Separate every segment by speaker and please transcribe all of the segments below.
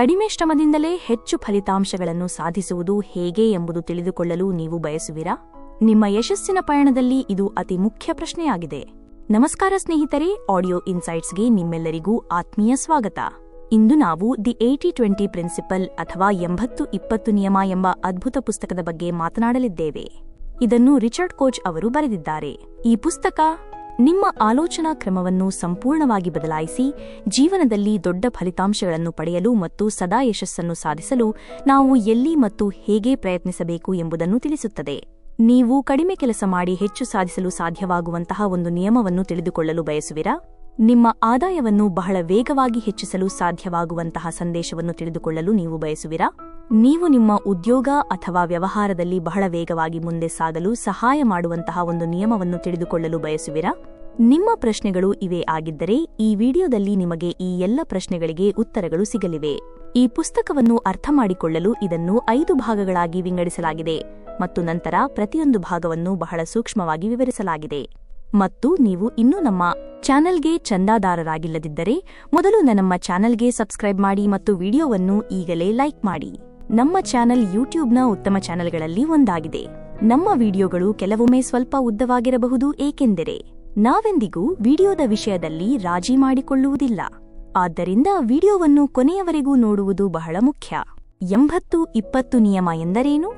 Speaker 1: ಕಡಿಮೆ ಶ್ರಮದಿಂದಲೇ ಹೆಚ್ಚು ಫಲಿತಾಂಶಗಳನ್ನು ಸಾಧಿಸುವುದು ಹೇಗೆ ಎಂಬುದು ತಿಳಿದುಕೊಳ್ಳಲು ನೀವು ಬಯಸುವಿರಾ? ನಿಮ್ಮ ಯಶಸ್ಸಿನ ಪಯಣದಲ್ಲಿ ಇದು ಅತಿ ಮುಖ್ಯ ಪ್ರಶ್ನೆಯಾಗಿದೆ. ನಮಸ್ಕಾರ ಸ್ನೇಹಿತರೆ, ಆಡಿಯೋ ಇನ್ಸೈಟ್ಸ್ಗೆ ನಿಮ್ಮೆಲ್ಲರಿಗೂ ಆತ್ಮೀಯ ಸ್ವಾಗತ. ಇಂದು ನಾವು ದಿ ಏಟಿ ಟ್ವೆಂಟಿ ಪ್ರಿನ್ಸಿಪಲ್ ಅಥವಾ ಎಂಬತ್ತು ಇಪ್ಪತ್ತು ನಿಯಮ ಎಂಬ ಅದ್ಭುತ ಪುಸ್ತಕದ ಬಗ್ಗೆ ಮಾತನಾಡಲಿದ್ದೇವೆ. ಇದನ್ನು ರಿಚರ್ಡ್ ಕೋಚ್ ಅವರು ಬರೆದಿದ್ದಾರೆ. ಈ ಪುಸ್ತಕ ನಿಮ್ಮ ಆಲೋಚನಾ ಕ್ರಮವನ್ನು ಸಂಪೂರ್ಣವಾಗಿ ಬದಲಾಯಿಸಿ ಜೀವನದಲ್ಲಿ ದೊಡ್ಡ ಫಲಿತಾಂಶಗಳನ್ನು ಪಡೆಯಲು ಮತ್ತು ಸದಾ ಯಶಸ್ಸನ್ನು ಸಾಧಿಸಲು ನಾವು ಎಲ್ಲಿ ಮತ್ತು ಹೇಗೆ ಪ್ರಯತ್ನಿಸಬೇಕು ಎಂಬುದನ್ನು ತಿಳಿಸುತ್ತದೆ. ನೀವು ಕಡಿಮೆ ಕೆಲಸ ಮಾಡಿ ಹೆಚ್ಚು ಸಾಧಿಸಲು ಸಾಧ್ಯವಾಗುವಂತಹ ಒಂದು ನಿಯಮವನ್ನು ತಿಳಿದುಕೊಳ್ಳಲು ಬಯಸುವಿರಾ? ನಿಮ್ಮ ಆದಾಯವನ್ನು ಬಹಳ ವೇಗವಾಗಿ ಹೆಚ್ಚಿಸಲು ಸಾಧ್ಯವಾಗುವಂತಹ ಸಂದೇಶವನ್ನು ತಿಳಿದುಕೊಳ್ಳಲು ನೀವು ಬಯಸುವಿರಾ? ನೀವು ನಿಮ್ಮ ಉದ್ಯೋಗ ಅಥವಾ ವ್ಯವಹಾರದಲ್ಲಿ ಬಹಳ ವೇಗವಾಗಿ ಮುಂದೆ ಸಾಗಲು ಸಹಾಯ ಮಾಡುವಂತಹ ಒಂದು ನಿಯಮವನ್ನು ತಿಳಿದುಕೊಳ್ಳಲು ಬಯಸುವಿರಾ? ನಿಮ್ಮ ಪ್ರಶ್ನೆಗಳು ಇವೆ ಆಗಿದ್ದರೆ ಈ ವಿಡಿಯೋದಲ್ಲಿ ನಿಮಗೆ ಈ ಎಲ್ಲ ಪ್ರಶ್ನೆಗಳಿಗೆ ಉತ್ತರಗಳು ಸಿಗಲಿವೆ. ಈ ಪುಸ್ತಕವನ್ನು ಅರ್ಥಮಾಡಿಕೊಳ್ಳಲು ಇದನ್ನು ಐದು ಭಾಗಗಳಾಗಿ ವಿಂಗಡಿಸಲಾಗಿದೆ ಮತ್ತು ನಂತರ ಪ್ರತಿಯೊಂದು ಭಾಗವನ್ನು ಬಹಳ ಸೂಕ್ಷ್ಮವಾಗಿ ವಿವರಿಸಲಾಗಿದೆ. ಮತ್ತು ನೀವು ಇನ್ನೂ ನಮ್ಮ ಚಾನೆಲ್ಗೆ ಚಂದಾದಾರರಾಗಿಲ್ಲದಿದ್ದರೆ ಮೊದಲು ನಮ್ಮ ಚಾನೆಲ್ಗೆ ಸಬ್ಸ್ಕ್ರೈಬ್ ಮಾಡಿ ಮತ್ತು ವಿಡಿಯೋವನ್ನು ಈಗಲೇ ಲೈಕ್ ಮಾಡಿ. ನಮ್ಮ ಚಾನೆಲ್ ಯೂಟ್ಯೂಬ್ನ ಉತ್ತಮ ಚಾನೆಲ್ಗಳಲ್ಲಿ ಒಂದಾಗಿದೆ. ನಮ್ಮ ವಿಡಿಯೋಗಳು ಕೆಲವೊಮ್ಮೆ ಸ್ವಲ್ಪ ಉದ್ದವಾಗಿರಬಹುದು, ಏಕೆಂದರೆ ನಾವೆಂದಿಗೂ ವಿಡಿಯೋದ ವಿಷಯದಲ್ಲಿ ರಾಜಿ ಮಾಡಿಕೊಳ್ಳುವುದಿಲ್ಲ. ಆದ್ದರಿಂದ ವಿಡಿಯೋವನ್ನು ಕೊನೆಯವರೆಗೂ ನೋಡುವುದು ಬಹಳ ಮುಖ್ಯ. ಎಂಬತ್ತು ಇಪ್ಪತ್ತು ನಿಯಮ ಎಂದರೇನು?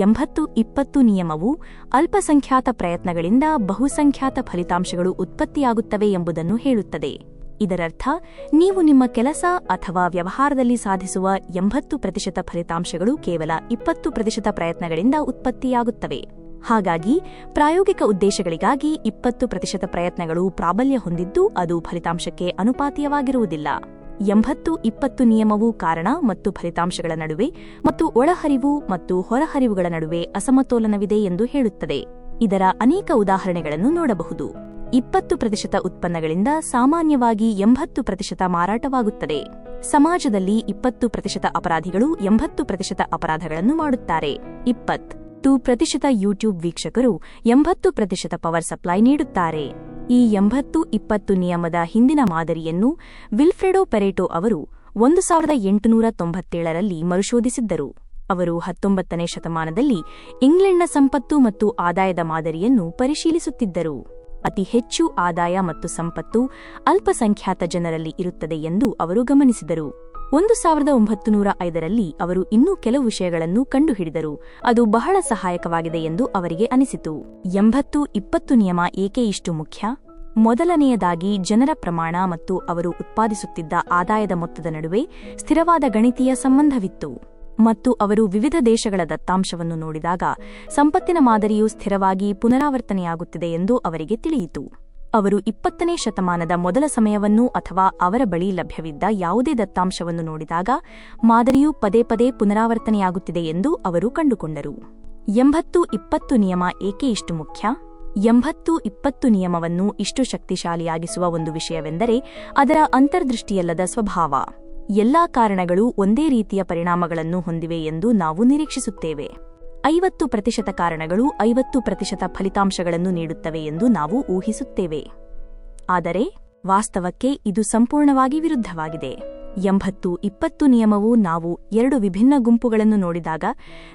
Speaker 1: ಎಂಬತ್ತು ಇಪ್ಪತ್ತು ನಿಯಮವು ಅಲ್ಪಸಂಖ್ಯಾತ ಪ್ರಯತ್ನಗಳಿಂದ ಬಹುಸಂಖ್ಯಾತ ಫಲಿತಾಂಶಗಳು ಉತ್ಪತ್ತಿಯಾಗುತ್ತವೆ ಎಂಬುದನ್ನು ಹೇಳುತ್ತದೆ. ಇದರರ್ಥ, ನೀವು ನಿಮ್ಮ ಕೆಲಸ ಅಥವಾ ವ್ಯವಹಾರದಲ್ಲಿ ಸಾಧಿಸುವ ಎಂಬತ್ತು ಪ್ರತಿಶತ ಫಲಿತಾಂಶಗಳು ಕೇವಲ ಇಪ್ಪತ್ತು ಪ್ರತಿಶತ ಪ್ರಯತ್ನಗಳಿಂದ ಉತ್ಪತ್ತಿಯಾಗುತ್ತವೆ. ಹಾಗಾಗಿ ಪ್ರಾಯೋಗಿಕ ಉದ್ದೇಶಗಳಿಗಾಗಿ ಇಪ್ಪತ್ತು ಪ್ರತಿಶತ ಪ್ರಯತ್ನಗಳು ಪ್ರಾಬಲ್ಯ ಹೊಂದಿದ್ದು ಅದು ಫಲಿತಾಂಶಕ್ಕೆ ಅನುಪಾತೀಯವಾಗಿರುವುದಿಲ್ಲ. ಎಂಬತ್ತು ಇಪ್ಪತ್ತು ನಿಯಮವು ಕಾರಣ ಮತ್ತು ಫಲಿತಾಂಶಗಳ ನಡುವೆ ಮತ್ತು ಒಳಹರಿವು ಮತ್ತು ಹೊರಹರಿವುಗಳ ನಡುವೆ ಅಸಮತೋಲನವಿದೆ ಎಂದು ಹೇಳುತ್ತದೆ. ಇದರ ಅನೇಕ ಉದಾಹರಣೆಗಳನ್ನು ನೋಡಬಹುದು. ಇಪ್ಪತ್ತು ಪ್ರತಿಶತ ಉತ್ಪನ್ನಗಳಿಂದ ಸಾಮಾನ್ಯವಾಗಿ ಎಂಬತ್ತು ಪ್ರತಿಶತ ಮಾರಾಟವಾಗುತ್ತದೆ. ಸಮಾಜದಲ್ಲಿ ಇಪ್ಪತ್ತು ಪ್ರತಿಶತ ಅಪರಾಧಿಗಳು ಎಂಬತ್ತು ಪ್ರತಿಶತ ಅಪರಾಧಗಳನ್ನು ಮಾಡುತ್ತಾರೆ. ಇಪ್ಪತ್ತು ಪ್ರತಿಶತ ಯೂಟ್ಯೂಬ್ ವೀಕ್ಷಕರು ಎಂಬತ್ತು ಪ್ರತಿಶತ ಪವರ್ ಸಪ್ಲೈ ನೀಡುತ್ತಾರೆ. ಈ ಎಂಬತ್ತು ಇಪ್ಪತ್ತು ನಿಯಮದ ಹಿಂದಿನ ಮಾದರಿಯನ್ನು ವಿಲ್ಫ್ರೆಡೋ ಪೆರೇಟೋ ಅವರು ಒಂದು ಸಾವಿರದ ಎಂಟುನೂರ ತೊಂಬತ್ತೇಳರಲ್ಲಿ ಮರುಶೋಧಿಸಿದ್ದರು. ಅವರು ಹತ್ತೊಂಬತ್ತನೇ ಶತಮಾನದಲ್ಲಿ ಇಂಗ್ಲೆಂಡ್ನ ಸಂಪತ್ತು ಮತ್ತು ಆದಾಯದ ಮಾದರಿಯನ್ನು ಪರಿಶೀಲಿಸುತ್ತಿದ್ದರು. ಅತಿ ಹೆಚ್ಚು ಆದಾಯ ಮತ್ತು ಸಂಪತ್ತು ಅಲ್ಪಸಂಖ್ಯಾತ ಜನರಲ್ಲಿ ಇರುತ್ತದೆ ಎಂದು ಅವರು ಗಮನಿಸಿದರು. ಒಂದು ಸಾವಿರದ ಒಂಬತ್ತು ನೂರ ಐದರಲ್ಲಿ ಅವರು ಇನ್ನೂ ಕೆಲವು ವಿಷಯಗಳನ್ನು ಕಂಡುಹಿಡಿದರು. ಅದು ಬಹಳ ಸಹಾಯಕವಾಗಿದೆ ಎಂದು ಅವರಿಗೆ ಅನಿಸಿತು. ಎಂಬತ್ತು ಇಪ್ಪತ್ತು ನಿಯಮ ಏಕೆ ಇಷ್ಟು ಮುಖ್ಯ? ಮೊದಲನೆಯದಾಗಿ ಜನರ ಪ್ರಮಾಣ ಮತ್ತು ಅವರು ಉತ್ಪಾದಿಸುತ್ತಿದ್ದ ಆದಾಯದ ಮೊತ್ತದ ನಡುವೆ ಸ್ಥಿರವಾದ ಗಣಿತೀಯ ಸಂಬಂಧವಿತ್ತು. ಮತ್ತು ಅವರು ವಿವಿಧ ದೇಶಗಳ ದತ್ತಾಂಶವನ್ನು ನೋಡಿದಾಗ ಸಂಪತ್ತಿನ ಮಾದರಿಯು ಸ್ಥಿರವಾಗಿ ಪುನರಾವರ್ತನೆಯಾಗುತ್ತಿದೆ ಎಂದು ಅವರಿಗೆ ತಿಳಿಯಿತು. ಅವರು ಇಪ್ಪತ್ತನೇ ಶತಮಾನದ ಮೊದಲ ಸಮಯವನ್ನು ಅಥವಾ ಅವರ ಬಳಿ ಲಭ್ಯವಿದ್ದ ಯಾವುದೇ ದತ್ತಾಂಶವನ್ನು ನೋಡಿದಾಗ ಮಾದರಿಯು ಪದೇ ಪದೇ ಪುನರಾವರ್ತನೆಯಾಗುತ್ತಿದೆ ಎಂದು ಅವರು ಕಂಡುಕೊಂಡರು. ಎಂಬತ್ತು ಇಪ್ಪತ್ತು ನಿಯಮ ಏಕೆ ಇಷ್ಟು ಮುಖ್ಯ? ಎಂಬತ್ತು ಇಪ್ಪತ್ತು ನಿಯಮವನ್ನು ಇಷ್ಟು ಶಕ್ತಿಶಾಲಿಯಾಗಿಸುವ ಒಂದು ವಿಷಯವೆಂದರೆ ಅದರ ಅಂತರ್ದೃಷ್ಟಿಯಲ್ಲದ ಸ್ವಭಾವ. ಎಲ್ಲಾ ಕಾರಣಗಳು ಒಂದೇ ರೀತಿಯ ಪರಿಣಾಮಗಳನ್ನು ಹೊಂದಿವೆ ಎಂದು ನಾವು ನಿರೀಕ್ಷಿಸುತ್ತೇವೆ. ಐವತ್ತು ಪ್ರತಿಶತ ಕಾರಣಗಳು ಐವತ್ತು ಪ್ರತಿಶತ ಫಲಿತಾಂಶಗಳನ್ನು ನೀಡುತ್ತವೆ ಎಂದು ನಾವು ಊಹಿಸುತ್ತೇವೆ. ಆದರೆ, ವಾಸ್ತವಕ್ಕೆ ಇದು ಸಂಪೂರ್ಣವಾಗಿ ವಿರುದ್ಧವಾಗಿದೆ. ಎಂಬತ್ತು ಇಪ್ಪತ್ತು ನಿಯಮವು ನಾವು ಎರಡು ವಿಭಿನ್ನ ಗುಂಪುಗಳನ್ನು ನೋಡಿದಾಗ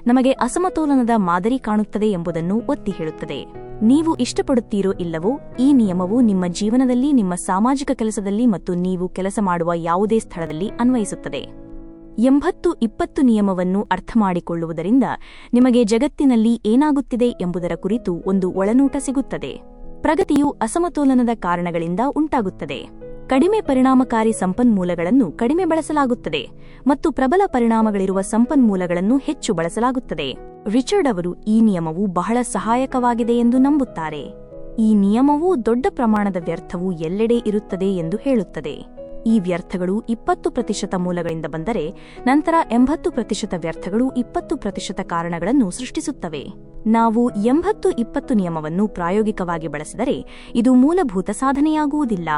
Speaker 1: ನಮಗೆ ಅಸಮತೋಲನದ ಮಾದರಿ ಕಾಣುತ್ತದೆ ಎಂಬುದನ್ನು ಒತ್ತಿ ಹೇಳುತ್ತದೆ. ನೀವು ಇಷ್ಟಪಡುತ್ತೀರೋ ಇಲ್ಲವೋ, ಈ ನಿಯಮವು ನಿಮ್ಮ ಜೀವನದಲ್ಲಿ, ನಿಮ್ಮ ಸಾಮಾಜಿಕ ಕೆಲಸದಲ್ಲಿ ಮತ್ತು ನೀವು ಕೆಲಸ ಮಾಡುವ ಯಾವುದೇ ಸ್ಥಳದಲ್ಲಿ ಅನ್ವಯಿಸುತ್ತದೆ. ಎಂಬತ್ತು ಇಪ್ಪತ್ತು ನಿಯಮವನ್ನು ಅರ್ಥಮಾಡಿಕೊಳ್ಳುವುದರಿಂದ ನಿಮಗೆ ಜಗತ್ತಿನಲ್ಲಿ ಏನಾಗುತ್ತಿದೆ ಎಂಬುದರ ಕುರಿತು ಒಂದು ಒಳನೋಟ ಸಿಗುತ್ತದೆ. ಪ್ರಗತಿಯು ಅಸಮತೋಲನದ ಕಾರಣಗಳಿಂದ ಉಂಟಾಗುತ್ತದೆ. ಕಡಿಮೆ ಪರಿಣಾಮಕಾರಿ ಸಂಪನ್ಮೂಲಗಳನ್ನು ಕಡಿಮೆ ಬಳಸಲಾಗುತ್ತದೆ ಮತ್ತು ಪ್ರಬಲ ಪರಿಣಾಮಗಳಿರುವ ಸಂಪನ್ಮೂಲಗಳನ್ನು ಹೆಚ್ಚು ಬಳಸಲಾಗುತ್ತದೆ. ರಿಚರ್ಡ್ ಅವರು ಈ ನಿಯಮವು ಬಹಳ ಸಹಾಯಕವಾಗಿದೆ ಎಂದು ನಂಬುತ್ತಾರೆ. ಈ ನಿಯಮವು ದೊಡ್ಡ ಪ್ರಮಾಣದ ವ್ಯರ್ಥವು ಎಲ್ಲೆಡೆ ಇರುತ್ತದೆ ಎಂದು ಹೇಳುತ್ತದೆ. ಈ ವ್ಯರ್ಥಗಳು ಇಪ್ಪತ್ತು ಪ್ರತಿಶತ ಮೂಲಗಳಿಂದ ಬಂದರೆ ನಂತರ ಎಂಬತ್ತು ಪ್ರತಿಶತ ವ್ಯರ್ಥಗಳು ಇಪ್ಪತ್ತು ಪ್ರತಿಶತ ಕಾರಣಗಳನ್ನು ಸೃಷ್ಟಿಸುತ್ತವೆ. ನಾವು ಎಂಬತ್ತು ಇಪ್ಪತ್ತು ನಿಯಮವನ್ನು ಪ್ರಾಯೋಗಿಕವಾಗಿ ಬಳಸಿದರೆ ಇದು ಮೂಲಭೂತ ಸಾಧನೆಯಾಗುವುದಿಲ್ಲ.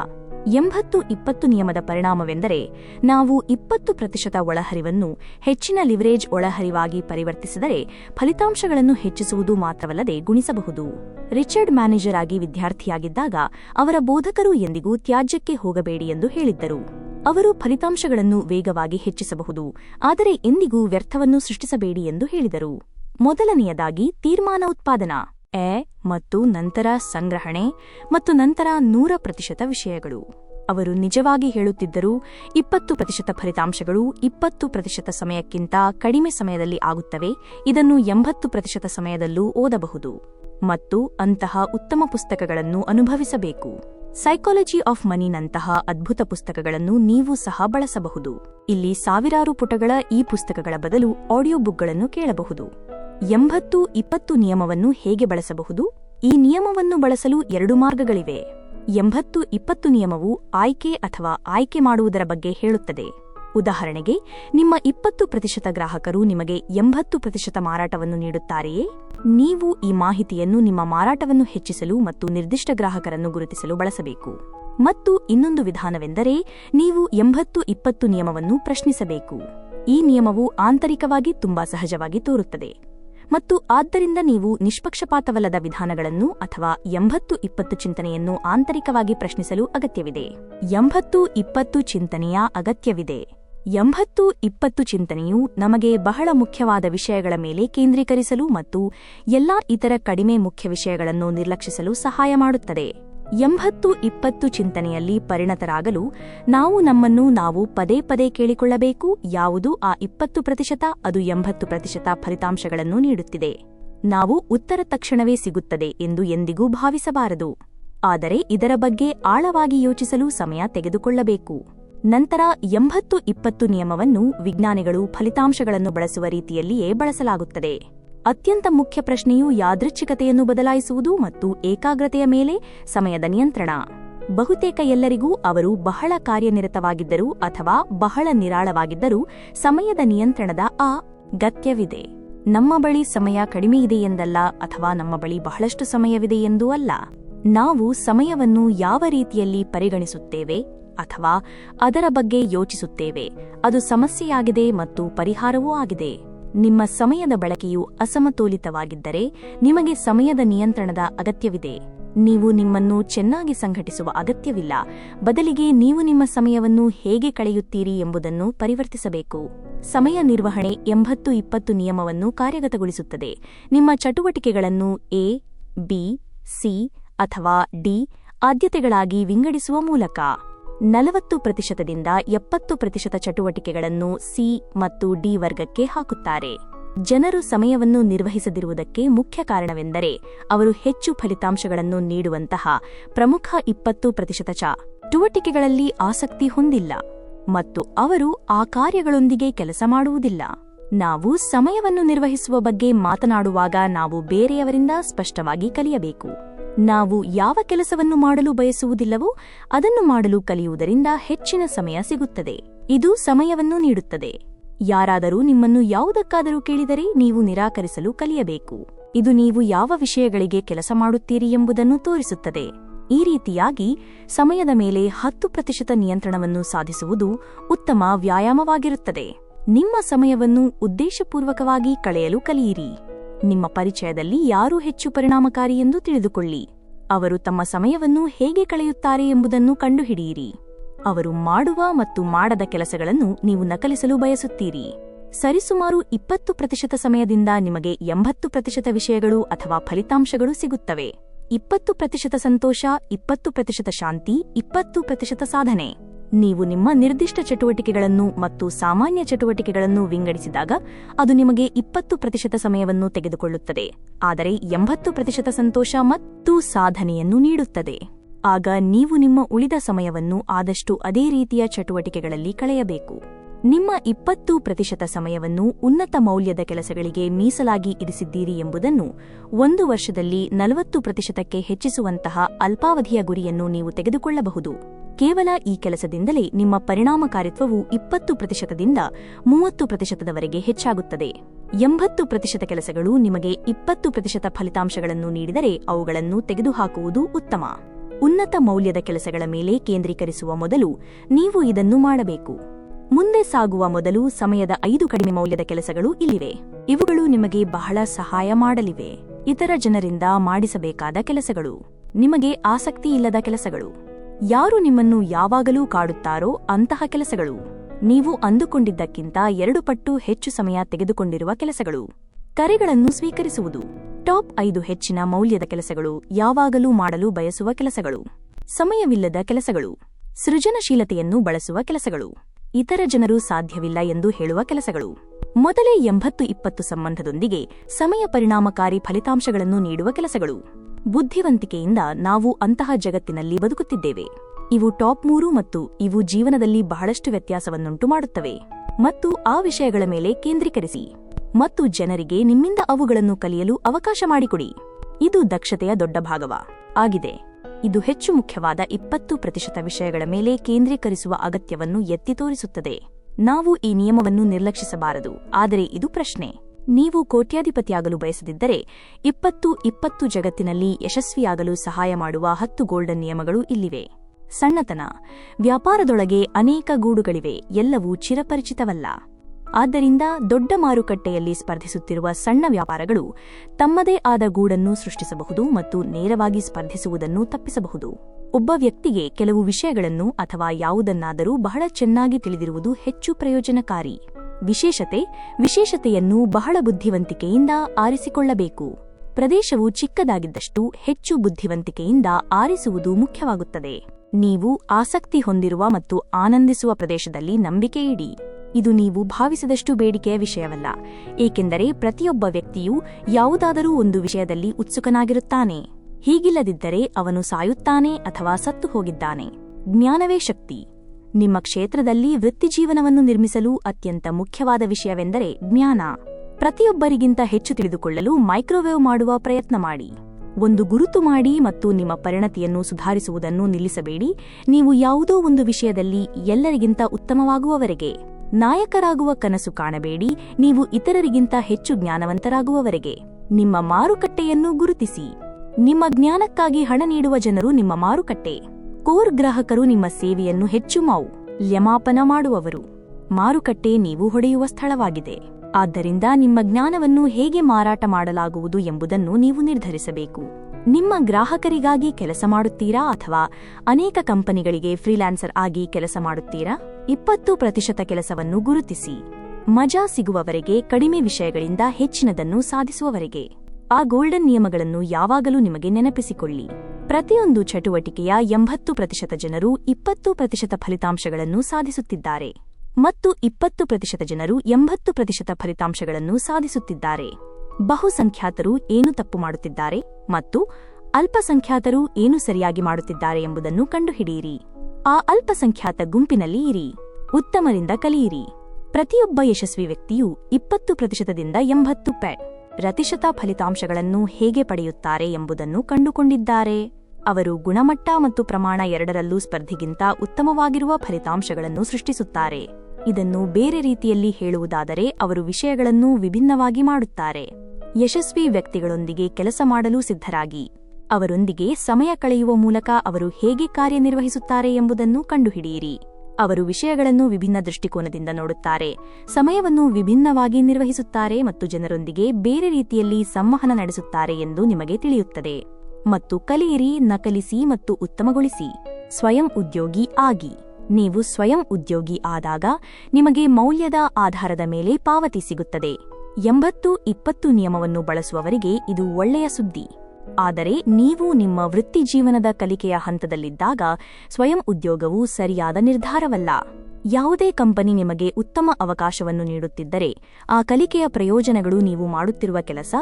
Speaker 1: ಎಂಬತ್ತು ಇಪ್ಪತ್ತು ನಿಯಮದ ಪರಿಣಾಮವೆಂದರೆ ನಾವು ಇಪ್ಪತ್ತು ಪ್ರತಿಶತ ಒಳಹರಿವನ್ನು ಹೆಚ್ಚಿನ ಲಿವರೇಜ್ ಒಳಹರಿವಾಗಿ ಪರಿವರ್ತಿಸಿದರೆ ಫಲಿತಾಂಶಗಳನ್ನು ಹೆಚ್ಚಿಸುವುದು ಮಾತ್ರವಲ್ಲದೆ ಗುಣಿಸಬಹುದು. ರಿಚರ್ಡ್ ಮ್ಯಾನೇಜರ್ ಆಗಿ ವಿದ್ಯಾರ್ಥಿಯಾಗಿದ್ದಾಗ ಅವರ ಬೋಧಕರು ಎಂದಿಗೂ ತ್ಯಾಜ್ಯಕ್ಕೆ ಹೋಗಬೇಡಿ ಎಂದು ಹೇಳಿದ್ದರು. ಅವರು ಫಲಿತಾಂಶಗಳನ್ನು ವೇಗವಾಗಿ ಹೆಚ್ಚಿಸಬಹುದು, ಆದರೆ ಎಂದಿಗೂ ವ್ಯರ್ಥವನ್ನು ಸೃಷ್ಟಿಸಬೇಡಿ ಎಂದು ಹೇಳಿದರು. ಮೊದಲನೆಯದಾಗಿ ತೀರ್ಮಾನ ಉತ್ಪಾದನಾ. ಎ ಮತ್ತು ನಂತರ ಸಂಗ್ರಹಣೆ ಮತ್ತು ನಂತರ ನೂರ ಪ್ರತಿಶತ ವಿಷಯಗಳು. ಅವರು ನಿಜವಾಗಿ ಹೇಳುತ್ತಿದ್ದರು ಇಪ್ಪತ್ತು ಪ್ರತಿಶತ ಫಲಿತಾಂಶಗಳು ಇಪ್ಪತ್ತು ಪ್ರತಿಶತ ಸಮಯಕ್ಕಿಂತ ಕಡಿಮೆ ಸಮಯದಲ್ಲಿ ಆಗುತ್ತವೆ, ಇದನ್ನು ಎಂಬತ್ತು ಪ್ರತಿಶತ ಸಮಯದಲ್ಲೂ ಓದಬಹುದು ಮತ್ತು ಅಂತಹ ಉತ್ತಮ ಪುಸ್ತಕಗಳನ್ನು ಅನುಭವಿಸಬೇಕು. ಸೈಕಾಲಜಿ ಆಫ್ ಮನಿನಂತಹ ಅದ್ಭುತ ಪುಸ್ತಕಗಳನ್ನು ನೀವು ಸಹ ಬಳಸಬಹುದು. ಇಲ್ಲಿ ಸಾವಿರಾರು ಪುಟಗಳ ಈ ಪುಸ್ತಕಗಳ ಬದಲು ಆಡಿಯೋ ಬುಕ್ಗಳನ್ನು ಕೇಳಬಹುದು. ಎಂಬತ್ತು ಇಪ್ಪತ್ತು ನಿಯಮವನ್ನು ಹೇಗೆ ಬಳಸಬಹುದು? ಈ ನಿಯಮವನ್ನು ಬಳಸಲು ಎರಡು ಮಾರ್ಗಗಳಿವೆ. ಎಂಬತ್ತು ಇಪ್ಪತ್ತು ನಿಯಮವು ಆಯ್ಕೆ ಅಥವಾ ಆಯ್ಕೆ ಮಾಡುವುದರ ಬಗ್ಗೆ ಹೇಳುತ್ತದೆ. ಉದಾಹರಣೆಗೆ, ನಿಮ್ಮ ಇಪ್ಪತ್ತು ಪ್ರತಿಶತ ಗ್ರಾಹಕರು ನಿಮಗೆ ಎಂಬತ್ತು ಪ್ರತಿಶತ ಮಾರಾಟವನ್ನು ನೀಡುತ್ತಾರೆಯೇ? ನೀವು ಈ ಮಾಹಿತಿಯನ್ನು ನಿಮ್ಮ ಮಾರಾಟವನ್ನು ಹೆಚ್ಚಿಸಲು ಮತ್ತು ನಿರ್ದಿಷ್ಟ ಗ್ರಾಹಕರನ್ನು ಗುರುತಿಸಲು ಬಳಸಬೇಕು. ಮತ್ತು ಇನ್ನೊಂದು ವಿಧಾನವೆಂದರೆ, ನೀವು ಎಂಬತ್ತು ಇಪ್ಪತ್ತು ನಿಯಮವನ್ನು ಪ್ರಶ್ನಿಸಬೇಕು. ಈ ನಿಯಮವು ಆಂತರಿಕವಾಗಿ ತುಂಬಾ ಸಹಜವಾಗಿ ತೋರುತ್ತದೆ. ಮತ್ತು ಆದ್ದರಿಂದ ನೀವು ನಿಷ್ಪಕ್ಷಪಾತವಲ್ಲದ ವಿಧಾನಗಳನ್ನು ಅಥವಾ ಎಂಬತ್ತು ಇಪ್ಪತ್ತು ಚಿಂತನೆಯನ್ನು ಆಂತರಿಕವಾಗಿ ಪ್ರಶ್ನಿಸಲು ಅಗತ್ಯವಿದೆ. ಎಂಬತ್ತು ಇಪ್ಪತ್ತು ಚಿಂತನೆಯ ಅಗತ್ಯವಿದೆ. ಎಂಬತ್ತು ಇಪ್ಪತ್ತು ಚಿಂತನೆಯು ನಮಗೆ ಬಹಳ ಮುಖ್ಯವಾದ ವಿಷಯಗಳ ಮೇಲೆ ಕೇಂದ್ರೀಕರಿಸಲು ಮತ್ತು ಎಲ್ಲಾ ಇತರ ಕಡಿಮೆ ಮುಖ್ಯ ವಿಷಯಗಳನ್ನು ನಿರ್ಲಕ್ಷಿಸಲು ಸಹಾಯ ಮಾಡುತ್ತದೆ. ಎಂಬತ್ತು ಇಪ್ಪತ್ತು ಚಿಂತನೆಯಲ್ಲಿ ಪರಿಣತರಾಗಲು ನಾವು ನಮ್ಮನ್ನು ನಾವು ಪದೇ ಪದೇ ಕೇಳಿಕೊಳ್ಳಬೇಕು. ಯಾವುದು ಆ ಇಪ್ಪತ್ತು ಪ್ರತಿಶತ, ಅದು ಎಂಬತ್ತು ಪ್ರತಿಶತ ಫಲಿತಾಂಶಗಳನ್ನು ನೀಡುತ್ತಿದೆ. ನಾವು ಉತ್ತರ ತಕ್ಷಣವೇ ಸಿಗುತ್ತದೆ ಎಂದು ಎಂದಿಗೂ ಭಾವಿಸಬಾರದು. ಆದರೆ ಇದರ ಬಗ್ಗೆ ಆಳವಾಗಿ ಯೋಚಿಸಲು ಸಮಯ ತೆಗೆದುಕೊಳ್ಳಬೇಕು. ನಂತರ ಎಂಬತ್ತು ಇಪ್ಪತ್ತು ನಿಯಮವನ್ನು ವಿಜ್ಞಾನಿಗಳು ಫಲಿತಾಂಶಗಳನ್ನು ಬಳಸುವ ರೀತಿಯಲ್ಲಿಯೇ ಬಳಸಲಾಗುತ್ತದೆ. ಅತ್ಯಂತ ಮುಖ್ಯ ಪ್ರಶ್ನೆಯು ಯಾದೃಚ್ಛಿಕತೆಯನ್ನು ಬದಲಾಯಿಸುವುದು ಮತ್ತು ಏಕಾಗ್ರತೆಯ ಮೇಲೆ ಸಮಯದ ನಿಯಂತ್ರಣ. ಬಹುತೇಕ ಎಲ್ಲರಿಗೂ ಅವರು ಬಹಳ ಕಾರ್ಯನಿರತವಾಗಿದ್ದರು ಅಥವಾ ಬಹಳ ನಿರಾಳವಾಗಿದ್ದರೂ ಸಮಯದ ನಿಯಂತ್ರಣದ ಆ ಗತ್ಯವಿದೆ. ನಮ್ಮ ಬಳಿ ಸಮಯ ಕಡಿಮೆ ಇದೆ ಎಂದಲ್ಲ ಅಥವಾ ನಮ್ಮ ಬಳಿ ಬಹಳಷ್ಟು ಸಮಯವಿದೆ ಎಂದೂ ಅಲ್ಲ. ನಾವು ಸಮಯವನ್ನು ಯಾವ ರೀತಿಯಲ್ಲಿ ಪರಿಗಣಿಸುತ್ತೇವೆ ಅಥವಾ ಅದರ ಬಗ್ಗೆ ಯೋಚಿಸುತ್ತೇವೆ. ಅದು ಸಮಸ್ಯೆಯಾಗಿದೆ ಮತ್ತು ಪರಿಹಾರವೂ ಆಗಿದೆ. ನಿಮ್ಮ ಸಮಯದ ಬಳಕೆಯು ಅಸಮತೋಲಿತವಾಗಿದ್ದರೆ ನಿಮಗೆ ಸಮಯದ ನಿಯಂತ್ರಣದ ಅಗತ್ಯವಿದೆ. ನೀವು ನಿಮ್ಮನ್ನು ಚೆನ್ನಾಗಿ ಸಂಘಟಿಸುವ ಅಗತ್ಯವಿಲ್ಲ. ಬದಲಿಗೆ ನೀವು ನಿಮ್ಮ ಸಮಯವನ್ನು ಹೇಗೆ ಕಳೆಯುತ್ತೀರಿ ಎಂಬುದನ್ನು ಪರಿವರ್ತಿಸಬೇಕು. ಸಮಯ ನಿರ್ವಹಣೆ ಎಂಬತ್ತು ಇಪ್ಪತ್ತು ನಿಯಮವನ್ನು ಕಾರ್ಯಗತಗೊಳಿಸುತ್ತದೆ. ನಿಮ್ಮ ಚಟುವಟಿಕೆಗಳನ್ನು ಎ, ಬಿ, ಸಿ ಅಥವಾ ಡಿ ಆದ್ಯತೆಗಳಾಗಿ ವಿಂಗಡಿಸುವ ಮೂಲಕ. ನಲವತ್ತು ಪ್ರತಿಶತದಿಂದ ಎಪ್ಪತ್ತು ಪ್ರತಿಶತ ಚಟುವಟಿಕೆಗಳನ್ನು ಸಿ ಮತ್ತು ಡಿ ವರ್ಗಕ್ಕೆ ಹಾಕುತ್ತಾರೆ. ಜನರು ಸಮಯವನ್ನು ನಿರ್ವಹಿಸದಿರುವುದಕ್ಕೆ ಮುಖ್ಯ ಕಾರಣವೆಂದರೆ ಅವರು ಹೆಚ್ಚು ಫಲಿತಾಂಶಗಳನ್ನು ನೀಡುವಂತಹ ಪ್ರಮುಖ ಇಪ್ಪತ್ತು ಪ್ರತಿಶತ ಚಟುವಟಿಕೆಗಳಲ್ಲಿ ಆಸಕ್ತಿ ಹೊಂದಿಲ್ಲ ಮತ್ತು ಅವರು ಆ ಕಾರ್ಯಗಳೊಂದಿಗೆ ಕೆಲಸ ಮಾಡುವುದಿಲ್ಲ. ನಾವು ಸಮಯವನ್ನು ನಿರ್ವಹಿಸುವ ಬಗ್ಗೆ ಮಾತನಾಡುವಾಗ ನಾವು ಬೇರೆಯವರಿಂದ ಸ್ಪಷ್ಟವಾಗಿ ಕಲಿಯಬೇಕು. ನಾವು ಯಾವ ಕೆಲಸವನ್ನು ಮಾಡಲು ಬಯಸುವುದಿಲ್ಲವೋ ಅದನ್ನು ಮಾಡಲು ಕಲಿಯುವುದರಿಂದ ಹೆಚ್ಚಿನ ಸಮಯ ಸಿಗುತ್ತದೆ. ಇದು ಸಮಯವನ್ನು ನೀಡುತ್ತದೆ. ಯಾರಾದರೂ ನಿಮ್ಮನ್ನು ಯಾವುದಕ್ಕಾದರೂ ಕೇಳಿದರೆ ನೀವು ನಿರಾಕರಿಸಲು ಕಲಿಯಬೇಕು. ಇದು ನೀವು ಯಾವ ವಿಷಯಗಳಿಗೆ ಕೆಲಸ ಮಾಡುತ್ತೀರಿ ಎಂಬುದನ್ನು ತೋರಿಸುತ್ತದೆ. ಈ ರೀತಿಯಾಗಿ ಸಮಯದ ಮೇಲೆ ಹತ್ತು ಪ್ರತಿಶತ ನಿಯಂತ್ರಣವನ್ನು ಸಾಧಿಸುವುದು ಉತ್ತಮ ವ್ಯಾಯಾಮವಾಗಿರುತ್ತದೆ. ನಿಮ್ಮ ಸಮಯವನ್ನು ಉದ್ದೇಶಪೂರ್ವಕವಾಗಿ ಕಳೆಯಲು ಕಲಿಯಿರಿ. ನಿಮ್ಮ ಪರಿಚಯದಲ್ಲಿ ಯಾರು ಹೆಚ್ಚು ಪರಿಣಾಮಕಾರಿ ಎಂದು ತಿಳಿದುಕೊಳ್ಳಿ. ಅವರು ತಮ್ಮ ಸಮಯವನ್ನು ಹೇಗೆ ಕಳೆಯುತ್ತಾರೆ ಎಂಬುದನ್ನು ಕಂಡುಹಿಡಿಯಿರಿ. ಅವರು ಮಾಡುವ ಮತ್ತು ಮಾಡದ ಕೆಲಸಗಳನ್ನು ನೀವು ನಕಲಿಸಲು ಬಯಸುತ್ತೀರಿ. ಸರಿಸುಮಾರು ಇಪ್ಪತ್ತು ಪ್ರತಿಶತ ಸಮಯದಿಂದ ನಿಮಗೆ ಎಂಬತ್ತು ಪ್ರತಿಶತ ವಿಷಯಗಳು ಅಥವಾ ಫಲಿತಾಂಶಗಳು ಸಿಗುತ್ತವೆ. ಇಪ್ಪತ್ತು ಪ್ರತಿಶತ ಸಂತೋಷ, ಇಪ್ಪತ್ತು ಪ್ರತಿಶತ ಶಾಂತಿ, ಇಪ್ಪತ್ತು ಪ್ರತಿಶತ ಸಾಧನೆ. ನೀವು ನಿಮ್ಮ ನಿರ್ದಿಷ್ಟ ಚಟುವಟಿಕೆಗಳನ್ನು ಮತ್ತು ಸಾಮಾನ್ಯ ಚಟುವಟಿಕೆಗಳನ್ನು ವಿಂಗಡಿಸಿದಾಗ ಅದು ನಿಮಗೆ ಇಪ್ಪತ್ತು ಪ್ರತಿಶತ ಸಮಯವನ್ನು ತೆಗೆದುಕೊಳ್ಳುತ್ತದೆ. ಆದರೆ ಎಂಬತ್ತು ಪ್ರತಿಶತ ಸಂತೋಷ ಮತ್ತು ಸಾಧನೆಯನ್ನು ನೀಡುತ್ತದೆ. ಆಗ ನೀವು ನಿಮ್ಮ ಉಳಿದ ಸಮಯವನ್ನು ಆದಷ್ಟು ಅದೇ ರೀತಿಯ ಚಟುವಟಿಕೆಗಳಲ್ಲಿ ಕಳೆಯಬೇಕು. ನಿಮ್ಮ ಇಪ್ಪತ್ತು ಪ್ರತಿಶತ ಸಮಯವನ್ನು ಉನ್ನತ ಮೌಲ್ಯದ ಕೆಲಸಗಳಿಗೆ ಮೀಸಲಾಗಿ ಇರಿಸಿದ್ದೀರಿ ಎಂಬುದನ್ನು ಒಂದು ವರ್ಷದಲ್ಲಿ ನಲವತ್ತು ಪ್ರತಿಶತಕ್ಕೆ ಹೆಚ್ಚಿಸುವಂತಹ ಅಲ್ಪಾವಧಿಯ ಗುರಿಯನ್ನು ನೀವು ತೆಗೆದುಕೊಳ್ಳಬಹುದು. ಕೇವಲ ಈ ಕೆಲಸದಿಂದಲೇ ನಿಮ್ಮ ಪರಿಣಾಮಕಾರಿತ್ವವು ಇಪ್ಪತ್ತು ಪ್ರತಿಶತದಿಂದ ಮೂವತ್ತು ಪ್ರತಿಶತದವರೆಗೆ ಹೆಚ್ಚಾಗುತ್ತದೆ. ಎಂಬತ್ತು ಪ್ರತಿಶತ ಕೆಲಸಗಳು ನಿಮಗೆ ಇಪ್ಪತ್ತು ಪ್ರತಿಶತ ಫಲಿತಾಂಶಗಳನ್ನು ನೀಡಿದರೆ ಅವುಗಳನ್ನು ತೆಗೆದುಹಾಕುವುದು ಉತ್ತಮ. ಉನ್ನತ ಮೌಲ್ಯದ ಕೆಲಸಗಳ ಮೇಲೆ ಕೇಂದ್ರೀಕರಿಸುವ ಮೊದಲು ನೀವು ಇದನ್ನು ಮಾಡಬೇಕು. ಮುಂದೆ ಸಾಗುವ ಮೊದಲು ಸಮಯದ ಐದು ಕಡಿಮೆ ಮೌಲ್ಯದ ಕೆಲಸಗಳು ಇಲ್ಲಿವೆ. ಇವುಗಳು ನಿಮಗೆ ಬಹಳ ಸಹಾಯ ಮಾಡಲಿವೆ. ಇತರ ಜನರಿಂದ ಮಾಡಿಸಬೇಕಾದ ಕೆಲಸಗಳು. ನಿಮಗೆ ಆಸಕ್ತಿ ಇಲ್ಲದ ಕೆಲಸಗಳು. ಯಾರು ನಿಮ್ಮನ್ನು ಯಾವಾಗಲೂ ಕಾಡುತ್ತಾರೋ ಅಂತಹ ಕೆಲಸಗಳು. ನೀವು ಅಂದುಕೊಂಡಿದ್ದಕ್ಕಿಂತ ಎರಡು ಪಟ್ಟು ಹೆಚ್ಚು ಸಮಯ ತೆಗೆದುಕೊಂಡಿರುವ ಕೆಲಸಗಳು. ಕರೆಗಳನ್ನು ಸ್ವೀಕರಿಸುವುದು. ಟಾಪ್ ಐದು ಹೆಚ್ಚಿನ ಮೌಲ್ಯದ ಕೆಲಸಗಳು ಯಾವಾಗಲೂ ಮಾಡಲು ಬಯಸುವ ಕೆಲಸಗಳು. ಸಮಯವಿಲ್ಲದ ಕೆಲಸಗಳು. ಸೃಜನಶೀಲತೆಯನ್ನು ಬಳಸುವ ಕೆಲಸಗಳು. ಇತರ ಜನರು ಸಾಧ್ಯವಿಲ್ಲ ಎಂದು ಹೇಳುವ ಕೆಲಸಗಳು. ಮೊದಲೇ ಎಂಬತ್ತು ಇಪ್ಪತ್ತು ಸಂಬಂಧದೊಂದಿಗೆ ಸಮಯ ಪರಿಣಾಮಕಾರಿ ಫಲಿತಾಂಶಗಳನ್ನು ನೀಡುವ ಕೆಲಸಗಳು. ಬುದ್ಧಿವಂತಿಕೆಯಿಂದ ನಾವು ಅಂತಹ ಜಗತ್ತಿನಲ್ಲಿ ಬದುಕುತ್ತಿದ್ದೇವೆ. ಇವು ಟಾಪ್ ಮೂರು ಮತ್ತು ಇವು ಜೀವನದಲ್ಲಿ ಬಹಳಷ್ಟು ವ್ಯತ್ಯಾಸವನ್ನುಂಟು ಮಾಡುತ್ತವೆ. ಮತ್ತು ಆ ವಿಷಯಗಳ ಮೇಲೆ ಕೇಂದ್ರೀಕರಿಸಿ. ಮತ್ತು ಜನರಿಗೆ ನಿಮ್ಮಿಂದ ಅವುಗಳನ್ನು ಕಲಿಯಲು ಅವಕಾಶ ಮಾಡಿಕೊಡಿ. ಇದು ದಕ್ಷತೆಯ ದೊಡ್ಡ ಭಾಗವ ಆಗಿದೆ. ಇದು ಹೆಚ್ಚು ಮುಖ್ಯವಾದ ಇಪ್ಪತ್ತು ಪ್ರತಿಶತ ವಿಷಯಗಳ ಮೇಲೆ ಕೇಂದ್ರೀಕರಿಸುವ ಅಗತ್ಯವನ್ನು ಎತ್ತಿ ತೋರಿಸುತ್ತದೆ. ನಾವು ಈ ನಿಯಮವನ್ನು ನಿರ್ಲಕ್ಷಿಸಬಾರದು. ಆದರೆ ಇದು ಪ್ರಶ್ನೆ. ನೀವು ಕೋಟ್ಯಾಧಿಪತಿಯಾಗಲು ಬಯಸದಿದ್ದರೆ ಇಪ್ಪತ್ತು ಇಪ್ಪತ್ತು ಜಗತ್ತಿನಲ್ಲಿ ಯಶಸ್ವಿಯಾಗಲು ಸಹಾಯ ಮಾಡುವ ಹತ್ತು ಗೋಲ್ಡನ್ ನಿಯಮಗಳು ಇಲ್ಲಿವೆ. ಸಣ್ಣತನ. ವ್ಯಾಪಾರದೊಳಗೆ ಅನೇಕ ಗೂಡುಗಳಿವೆ, ಎಲ್ಲವೂ ಚಿರಪರಿಚಿತವಲ್ಲ. ಆದ್ದರಿಂದ ದೊಡ್ಡ ಮಾರುಕಟ್ಟೆಯಲ್ಲಿ ಸ್ಪರ್ಧಿಸುತ್ತಿರುವ ಸಣ್ಣ ವ್ಯಾಪಾರಗಳು ತಮ್ಮದೇ ಆದ ಗೂಡನ್ನು ಸೃಷ್ಟಿಸಬಹುದು ಮತ್ತು ನೇರವಾಗಿ ಸ್ಪರ್ಧಿಸುವುದನ್ನು ತಪ್ಪಿಸಬಹುದು. ಒಬ್ಬ ವ್ಯಕ್ತಿಗೆ ಕೆಲವು ವಿಷಯಗಳನ್ನು ಅಥವಾ ಯಾವುದನ್ನಾದರೂ ಬಹಳ ಚೆನ್ನಾಗಿ ತಿಳಿದಿರುವುದು ಹೆಚ್ಚು ಪ್ರಯೋಜನಕಾರಿ. ವಿಶೇಷತೆ, ವಿಶೇಷತೆಯನ್ನು ಬಹಳ ಬುದ್ಧಿವಂತಿಕೆಯಿಂದ ಆರಿಸಿಕೊಳ್ಳಬೇಕು. ಪ್ರದೇಶವು ಚಿಕ್ಕದಾಗಿದ್ದಷ್ಟು ಹೆಚ್ಚು ಬುದ್ಧಿವಂತಿಕೆಯಿಂದ ಆರಿಸುವುದು ಮುಖ್ಯವಾಗುತ್ತದೆ. ನೀವು ಆಸಕ್ತಿ ಹೊಂದಿರುವ ಮತ್ತು ಆನಂದಿಸುವ ಪ್ರದೇಶದಲ್ಲಿ ನಂಬಿಕೆ ಇಡಿ. ಇದು ನೀವು ಭಾವಿಸಿದಷ್ಟು ಬೇಡಿಕೆಯ ವಿಷಯವಲ್ಲ, ಏಕೆಂದರೆ ಪ್ರತಿಯೊಬ್ಬ ವ್ಯಕ್ತಿಯೂ ಯಾವುದಾದರೂ ಒಂದು ವಿಷಯದಲ್ಲಿ ಉತ್ಸುಕನಾಗಿರುತ್ತಾನೆ. ಹೀಗಿಲ್ಲದಿದ್ದರೆ ಅವನು ಸಾಯುತ್ತಾನೆ ಅಥವಾ ಸತ್ತು ಹೋಗಿದ್ದಾನೆ. ಜ್ಞಾನವೇ ಶಕ್ತಿ. ನಿಮ್ಮ ಕ್ಷೇತ್ರದಲ್ಲಿ ವೃತ್ತಿಜೀವನವನ್ನು ನಿರ್ಮಿಸಲು ಅತ್ಯಂತ ಮುಖ್ಯವಾದ ವಿಷಯವೆಂದರೆ ಜ್ಞಾನ. ಪ್ರತಿಯೊಬ್ಬರಿಗಿಂತ ಹೆಚ್ಚು ತಿಳಿದುಕೊಳ್ಳಲು ಮೈಕ್ರೋವೇವ್ ಮಾಡುವ ಪ್ರಯತ್ನ ಮಾಡಿ. ಒಂದು ಗುರುತು ಮಾಡಿ ಮತ್ತು ನಿಮ್ಮ ಪರಿಣತಿಯನ್ನು ಸುಧಾರಿಸುವುದನ್ನು ನಿಲ್ಲಿಸಬೇಡಿ. ನೀವು ಯಾವುದೋ ಒಂದು ವಿಷಯದಲ್ಲಿ ಎಲ್ಲರಿಗಿಂತ ಉತ್ತಮವಾಗುವವರೆಗೆ. ನಾಯಕರಾಗುವ ಕನಸು ಕಾಣಬೇಡಿ. ನೀವು ಇತರರಿಗಿಂತ ಹೆಚ್ಚು ಜ್ಞಾನವಂತರಾಗುವವರೆಗೆ. ನಿಮ್ಮ ಮಾರುಕಟ್ಟೆಯನ್ನು ಗುರುತಿಸಿ. ನಿಮ್ಮ ಜ್ಞಾನಕ್ಕಾಗಿ ಹಣ ನೀಡುವ ಜನರು ನಿಮ್ಮ ಮಾರುಕಟ್ಟೆ. ಕೋರ್ ಗ್ರಾಹಕರು ನಿಮ್ಮ ಸೇವೆಯನ್ನು ಹೆಚ್ಚು ಮಾವು ಲ್ಯಮಾಪನ ಮಾಡುವವರು. ಮಾರುಕಟ್ಟೆ ನೀವು ಹೊಡೆಯುವ ಸ್ಥಳವಾಗಿದೆ. ಆದ್ದರಿಂದ ನಿಮ್ಮ ಜ್ಞಾನವನ್ನು ಹೇಗೆ ಮಾರಾಟ ಮಾಡಲಾಗುವುದು ಎಂಬುದನ್ನು ನೀವು ನಿರ್ಧರಿಸಬೇಕು. ನಿಮ್ಮ ಗ್ರಾಹಕರಿಗಾಗಿ ಕೆಲಸ ಮಾಡುತ್ತೀರಾ ಅಥವಾ ಅನೇಕ ಕಂಪನಿಗಳಿಗೆ ಫ್ರೀಲ್ಯಾನ್ಸರ್ ಆಗಿ ಕೆಲಸ ಮಾಡುತ್ತೀರಾ? ಇಪ್ಪತ್ತು ಪ್ರತಿಶತ ಕೆಲಸವನ್ನು ಗುರುತಿಸಿ. ಮಜಾ ಸಿಗುವವರೆಗೆ ಕಡಿಮೆ ವಿಷಯಗಳಿಂದ ಹೆಚ್ಚಿನದನ್ನು ಸಾಧಿಸುವವರೆಗೆ. ಆ ಗೋಲ್ಡನ್ ನಿಯಮಗಳನ್ನು ಯಾವಾಗಲೂ ನಿಮಗೆ ನೆನಪಿಸಿಕೊಳ್ಳಿ. ಪ್ರತಿಯೊಂದು ಚಟುವಟಿಕೆಯ ಎಂಬತ್ತು ಪ್ರತಿಶತ ಜನರು ಇಪ್ಪತ್ತು ಪ್ರತಿಶತ ಫಲಿತಾಂಶಗಳನ್ನು ಸಾಧಿಸುತ್ತಿದ್ದಾರೆ. ಮತ್ತು ಇಪ್ಪತ್ತು ಪ್ರತಿಶತ ಜನರು ಎಂಬತ್ತು ಪ್ರತಿಶತ ಫಲಿತಾಂಶಗಳನ್ನು ಸಾಧಿಸುತ್ತಿದ್ದಾರೆ. ಬಹುಸಂಖ್ಯಾತರು ಏನು ತಪ್ಪು ಮಾಡುತ್ತಿದ್ದಾರೆ ಮತ್ತು ಅಲ್ಪಸಂಖ್ಯಾತರು ಏನು ಸರಿಯಾಗಿ ಮಾಡುತ್ತಿದ್ದಾರೆ ಎಂಬುದನ್ನು ಕಂಡುಹಿಡಿಯಿರಿ. ಆ ಅಲ್ಪಸಂಖ್ಯಾತ ಗುಂಪಿನಲ್ಲಿ ಇರಿ. ಉತ್ತಮರಿಂದ ಕಲಿಯಿರಿ. ಪ್ರತಿಯೊಬ್ಬ ಯಶಸ್ವಿ ವ್ಯಕ್ತಿಯು ಇಪ್ಪತ್ತು ಪ್ರತಿಶತದಿಂದ ಎಂಬತ್ತು ಪ್ಯಾಟ್ ಪ್ರತಿಶತ ಫಲಿತಾಂಶಗಳನ್ನು ಹೇಗೆ ಪಡೆಯುತ್ತಾರೆ ಎಂಬುದನ್ನು ಕಂಡುಕೊಂಡಿದ್ದಾರೆ. ಅವರು ಗುಣಮಟ್ಟ ಮತ್ತು ಪ್ರಮಾಣ ಎರಡರಲ್ಲೂ ಸ್ಪರ್ಧಿಗಿಂತ ಉತ್ತಮವಾಗಿರುವ ಫಲಿತಾಂಶಗಳನ್ನು ಸೃಷ್ಟಿಸುತ್ತಾರೆ. ಇದನ್ನು ಬೇರೆ ರೀತಿಯಲ್ಲಿ ಹೇಳುವುದಾದರೆ ಅವರು ವಿಷಯಗಳನ್ನು ವಿಭಿನ್ನವಾಗಿ ಮಾಡುತ್ತಾರೆ. ಯಶಸ್ವಿ ವ್ಯಕ್ತಿಗಳೊಂದಿಗೆ ಕೆಲಸ ಮಾಡಲು ಸಿದ್ಧರಾಗಿ. ಅವರೊಂದಿಗೆ ಸಮಯ ಕಳೆಯುವ ಮೂಲಕ ಅವರು ಹೇಗೆ ಕಾರ್ಯನಿರ್ವಹಿಸುತ್ತಾರೆ ಎಂಬುದನ್ನು ಕಂಡುಹಿಡಿಯಿರಿ. ಅವರು ವಿಷಯಗಳನ್ನು ವಿಭಿನ್ನ ದೃಷ್ಟಿಕೋನದಿಂದ ನೋಡುತ್ತಾರೆ, ಸಮಯವನ್ನು ವಿಭಿನ್ನವಾಗಿ ನಿರ್ವಹಿಸುತ್ತಾರೆ ಮತ್ತು ಜನರೊಂದಿಗೆ ಬೇರೆ ರೀತಿಯಲ್ಲಿ ಸಂವಹನ ನಡೆಸುತ್ತಾರೆ ಎಂದು ನಿಮಗೆ ತಿಳಿಯುತ್ತದೆ. ಮತ್ತು ಕಲಿಯಿರಿ, ನಕಲಿಸಿ ಮತ್ತು ಉತ್ತಮಗೊಳಿಸಿ. ಸ್ವಯಂ ಉದ್ಯೋಗಿ ಆಗಿ. ನೀವು ಸ್ವಯಂ ಉದ್ಯೋಗಿ ಆದಾಗ ನಿಮಗೆ ಮೌಲ್ಯದ ಆಧಾರದ ಮೇಲೆ ಪಾವತಿ ಸಿಗುತ್ತದೆ. ಎಂಬತ್ತು ಇಪ್ಪತ್ತು ನಿಯಮವನ್ನು ಬಳಸುವವರಿಗೆ ಇದು ಒಳ್ಳೆಯ ಸುದ್ದಿ. ಆದರೆ ನೀವು ನಿಮ್ಮ ವೃತ್ತಿಜೀವನದ ಕಲಿಕೆಯ ಹಂತದಲ್ಲಿದ್ದಾಗ ಸ್ವಯಂ ಉದ್ಯೋಗವು ಸರಿಯಾದ ನಿರ್ಧಾರವಲ್ಲ. ಯಾವುದೇ ಕಂಪನಿ ನಿಮಗೆ ಉತ್ತಮ ಅವಕಾಶವನ್ನು ನೀಡುತ್ತಿದ್ದರೆ, ಆ ಕಲಿಕೆಯ ಪ್ರಯೋಜನಗಳು ನೀವು ಮಾಡುತ್ತಿರುವ ಕೆಲಸ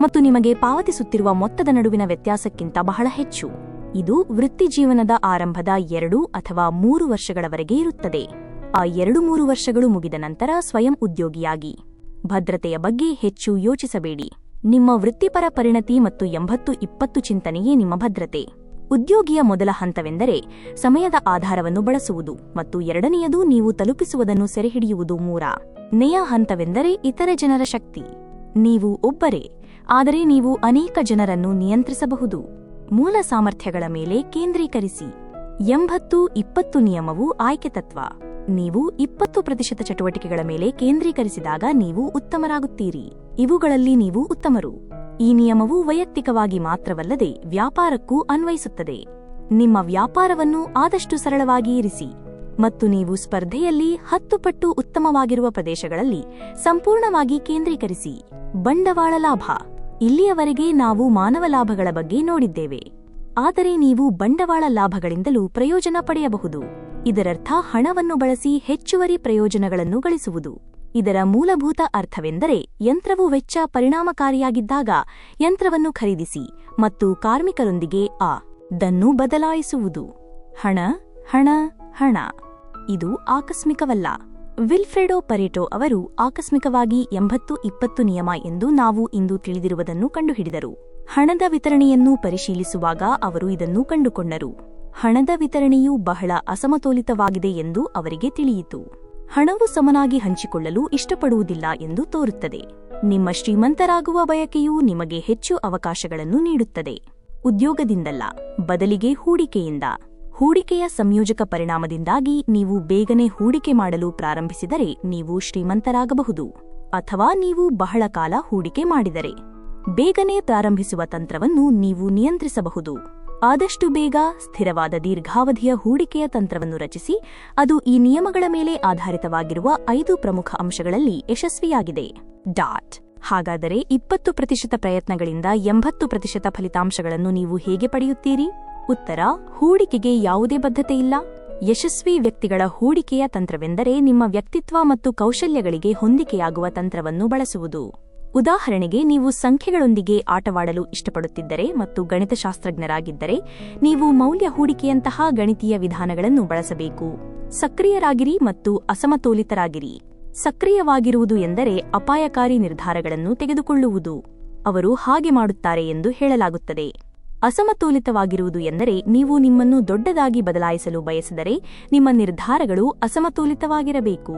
Speaker 1: ಮತ್ತು ನಿಮಗೆ ಪಾವತಿಸುತ್ತಿರುವ ಮೊತ್ತದ ನಡುವಿನ ವ್ಯತ್ಯಾಸಕ್ಕಿಂತ ಬಹಳ ಹೆಚ್ಚು. ಇದು ವೃತ್ತಿಜೀವನದ ಆರಂಭದ ಎರಡು ಅಥವಾ ಮೂರು ವರ್ಷಗಳವರೆಗೆ ಇರುತ್ತದೆ. ಆ ಎರಡು ಮೂರು ವರ್ಷಗಳು ಮುಗಿದ ನಂತರ ಸ್ವಯಂ ಉದ್ಯೋಗಿಯಾಗಿ. ಭದ್ರತೆಯ ಬಗ್ಗೆ ಹೆಚ್ಚು ಯೋಚಿಸಬೇಡಿ. ನಿಮ್ಮ ವೃತ್ತಿಪರ ಪರಿಣತಿ ಮತ್ತು ಎಂಬತ್ತು ಇಪ್ಪತ್ತು ಚಿಂತನೆಯೇ ನಿಮ್ಮ ಭದ್ರತೆ. ಉದ್ಯೋಗಿಯ ಮೊದಲ ಹಂತವೆಂದರೆ ಸಮಯದ ಆಧಾರವನ್ನು ಬಳಸುವುದು ಮತ್ತು ಎರಡನೆಯದು ನೀವು ತಲುಪಿಸುವುದನ್ನು ಸೆರೆಹಿಡಿಯುವುದು ಮೂರ. ನೇಯ ಹಂತವೆಂದರೆ ಇತರ ಜನರ ಶಕ್ತಿ. ನೀವು ಒಬ್ಬರೇ, ಆದರೆ ನೀವು ಅನೇಕ ಜನರನ್ನು ನಿಯಂತ್ರಿಸಬಹುದು. ಮೂಲ ಸಾಮರ್ಥ್ಯಗಳ ಮೇಲೆ ಕೇಂದ್ರೀಕರಿಸಿ. ಎಂಬತ್ತು ಇಪ್ಪತ್ತು ನಿಯಮವು ಆಯ್ಕೆ ತತ್ವ ನೀವು ಇಪ್ಪತ್ತು ಪ್ರತಿಶತ ಚಟುವಟಿಕೆಗಳ ಮೇಲೆ ಕೇಂದ್ರೀಕರಿಸಿದಾಗ ನೀವು ಉತ್ತಮರಾಗುತ್ತೀರಿ. ಇವುಗಳಲ್ಲಿ ನೀವು ಉತ್ತಮರು. ಈ ನಿಯಮವು ವೈಯಕ್ತಿಕವಾಗಿ ಮಾತ್ರವಲ್ಲದೆ ವ್ಯಾಪಾರಕ್ಕೂ ಅನ್ವಯಿಸುತ್ತದೆ. ನಿಮ್ಮ ವ್ಯಾಪಾರವನ್ನು ಆದಷ್ಟು ಸರಳವಾಗಿ ಇರಿಸಿ ಮತ್ತು ನೀವು ಸ್ಪರ್ಧೆಯಲ್ಲಿ ಹತ್ತು ಪಟ್ಟು ಉತ್ತಮವಾಗಿರುವ ಪ್ರದೇಶಗಳಲ್ಲಿ ಸಂಪೂರ್ಣವಾಗಿ ಕೇಂದ್ರೀಕರಿಸಿ. ಬಂಡವಾಳ ಲಾಭ. ಇಲ್ಲಿಯವರೆಗೆ ನಾವು ಮಾನವ ಲಾಭಗಳ ಬಗ್ಗೆ ನೋಡಿದ್ದೇವೆ. ಆದರೆ ನೀವು ಬಂಡವಾಳ ಲಾಭಗಳಿಂದಲೂ ಪ್ರಯೋಜನ ಪಡೆಯಬಹುದು. ಇದರರ್ಥ ಹಣವನ್ನು ಬಳಸಿ ಹೆಚ್ಚುವರಿ ಪ್ರಯೋಜನಗಳನ್ನು ಗಳಿಸುವುದು. ಇದರ ಮೂಲಭೂತ ಅರ್ಥವೆಂದರೆ ಯಂತ್ರವು ವೆಚ್ಚ ಪರಿಣಾಮಕಾರಿಯಾಗಿದ್ದಾಗ ಯಂತ್ರವನ್ನು ಖರೀದಿಸಿ ಮತ್ತು ಕಾರ್ಮಿಕರೊಂದಿಗೆ ಆ ದನ್ನು ಬದಲಾಯಿಸುವುದು. ಹಣ ಹಣ ಹಣ. ಇದು ಆಕಸ್ಮಿಕವಲ್ಲ. ವಿಲ್ಫ್ರೆಡೋ ಪರೇಟೊ ಅವರು ಆಕಸ್ಮಿಕವಾಗಿ ಎಂಬತ್ತು ಇಪ್ಪತ್ತು ನಿಯಮ ಎಂದು ನಾವು ಇಂದು ತಿಳಿದಿರುವುದನ್ನು ಕಂಡುಹಿಡಿದರು. ಹಣದ ವಿತರಣೆಯನ್ನು ಪರಿಶೀಲಿಸುವಾಗ ಅವರು ಇದನ್ನು ಕಂಡುಕೊಂಡರು. ಹಣದ ವಿತರಣೆಯು ಬಹಳ ಅಸಮತೋಲಿತವಾಗಿದೆ ಎಂದು ಅವರಿಗೆ ತಿಳಿಯಿತು. ಹಣವು ಸಮನಾಗಿ ಹಂಚಿಕೊಳ್ಳಲು ಇಷ್ಟಪಡುವುದಿಲ್ಲ ಎಂದು ತೋರುತ್ತದೆ. ನಿಮ್ಮ ಶ್ರೀಮಂತರಾಗುವ ಬಯಕೆಯು ನಿಮಗೆ ಹೆಚ್ಚು ಅವಕಾಶಗಳನ್ನು ನೀಡುತ್ತದೆ. ಉದ್ಯೋಗದಿಂದಲ್ಲ, ಬದಲಿಗೆ ಹೂಡಿಕೆಯಿಂದ. ಹೂಡಿಕೆಯ ಸಂಯೋಜಕ ಪರಿಣಾಮದಿಂದಾಗಿ ನೀವು ಬೇಗನೆ ಹೂಡಿಕೆ ಮಾಡಲು ಪ್ರಾರಂಭಿಸಿದರೆ ನೀವು ಶ್ರೀಮಂತರಾಗಬಹುದು, ಅಥವಾ ನೀವು ಬಹಳ ಕಾಲ ಹೂಡಿಕೆ ಮಾಡಿದರೆ. ಬೇಗನೆ ಪ್ರಾರಂಭಿಸುವ ತಂತ್ರವನ್ನು ನೀವು ನಿಯಂತ್ರಿಸಬಹುದು. ಆದಷ್ಟು ಬೇಗ ಸ್ಥಿರವಾದ ದೀರ್ಘಾವಧಿಯ ಹೂಡಿಕೆಯ ತಂತ್ರವನ್ನು ರಚಿಸಿ, ಅದು ಈ ನಿಯಮಗಳ ಮೇಲೆ ಆಧಾರಿತವಾಗಿರುವ ಐದು ಪ್ರಮುಖ ಅಂಶಗಳಲ್ಲಿ ಯಶಸ್ವಿಯಾಗಿದೆ. ಡಾಟ್. ಹಾಗಾದರೆ ಇಪ್ಪತ್ತು ಪ್ರತಿಶತ ಪ್ರಯತ್ನಗಳಿಂದ ಎಂಬತ್ತು ಪ್ರತಿಶತ ಫಲಿತಾಂಶಗಳನ್ನು ನೀವು ಹೇಗೆ ಪಡೆಯುತ್ತೀರಿ? ಉತ್ತರ, ಹೂಡಿಕೆಗೆ ಯಾವುದೇ ಬದ್ಧತೆ ಇಲ್ಲ. ಯಶಸ್ವಿ ವ್ಯಕ್ತಿಗಳ ಹೂಡಿಕೆಯ ತಂತ್ರವೆಂದರೆ ನಿಮ್ಮ ವ್ಯಕ್ತಿತ್ವ ಮತ್ತು ಕೌಶಲ್ಯಗಳಿಗೆ ಹೊಂದಿಕೆಯಾಗುವ ತಂತ್ರವನ್ನು ಬಳಸುವುದು. ಉದಾಹರಣೆಗೆ, ನೀವು ಸಂಖ್ಯೆಗಳೊಂದಿಗೆ ಆಟವಾಡಲು ಇಷ್ಟಪಡುತ್ತಿದ್ದರೆ ಮತ್ತು ಗಣಿತಶಾಸ್ತ್ರಜ್ಞರಾಗಿದ್ದರೆ, ನೀವು ಮೌಲ್ಯ ಹೂಡಿಕೆಯಂತಹ ಗಣಿತೀಯ ವಿಧಾನಗಳನ್ನು ಬಳಸಬೇಕು. ಸಕ್ರಿಯರಾಗಿರಿ ಮತ್ತು ಅಸಮತೋಲಿತರಾಗಿರಿ. ಸಕ್ರಿಯವಾಗಿರುವುದು ಎಂದರೆ ಅಪಾಯಕಾರಿ ನಿರ್ಧಾರಗಳನ್ನು ತೆಗೆದುಕೊಳ್ಳುವುದು. ಅವರು ಹಾಗೆ ಮಾಡುತ್ತಾರೆ ಎಂದು ಹೇಳಲಾಗುತ್ತದೆ. ಅಸಮತೋಲಿತವಾಗಿರುವುದು ಎಂದರೆ ನೀವು ನಿಮ್ಮನ್ನು ದೊಡ್ಡದಾಗಿ ಬದಲಾಯಿಸಲು ಬಯಸಿದರೆ ನಿಮ್ಮ ನಿರ್ಧಾರಗಳು ಅಸಮತೋಲಿತವಾಗಿರಬೇಕು.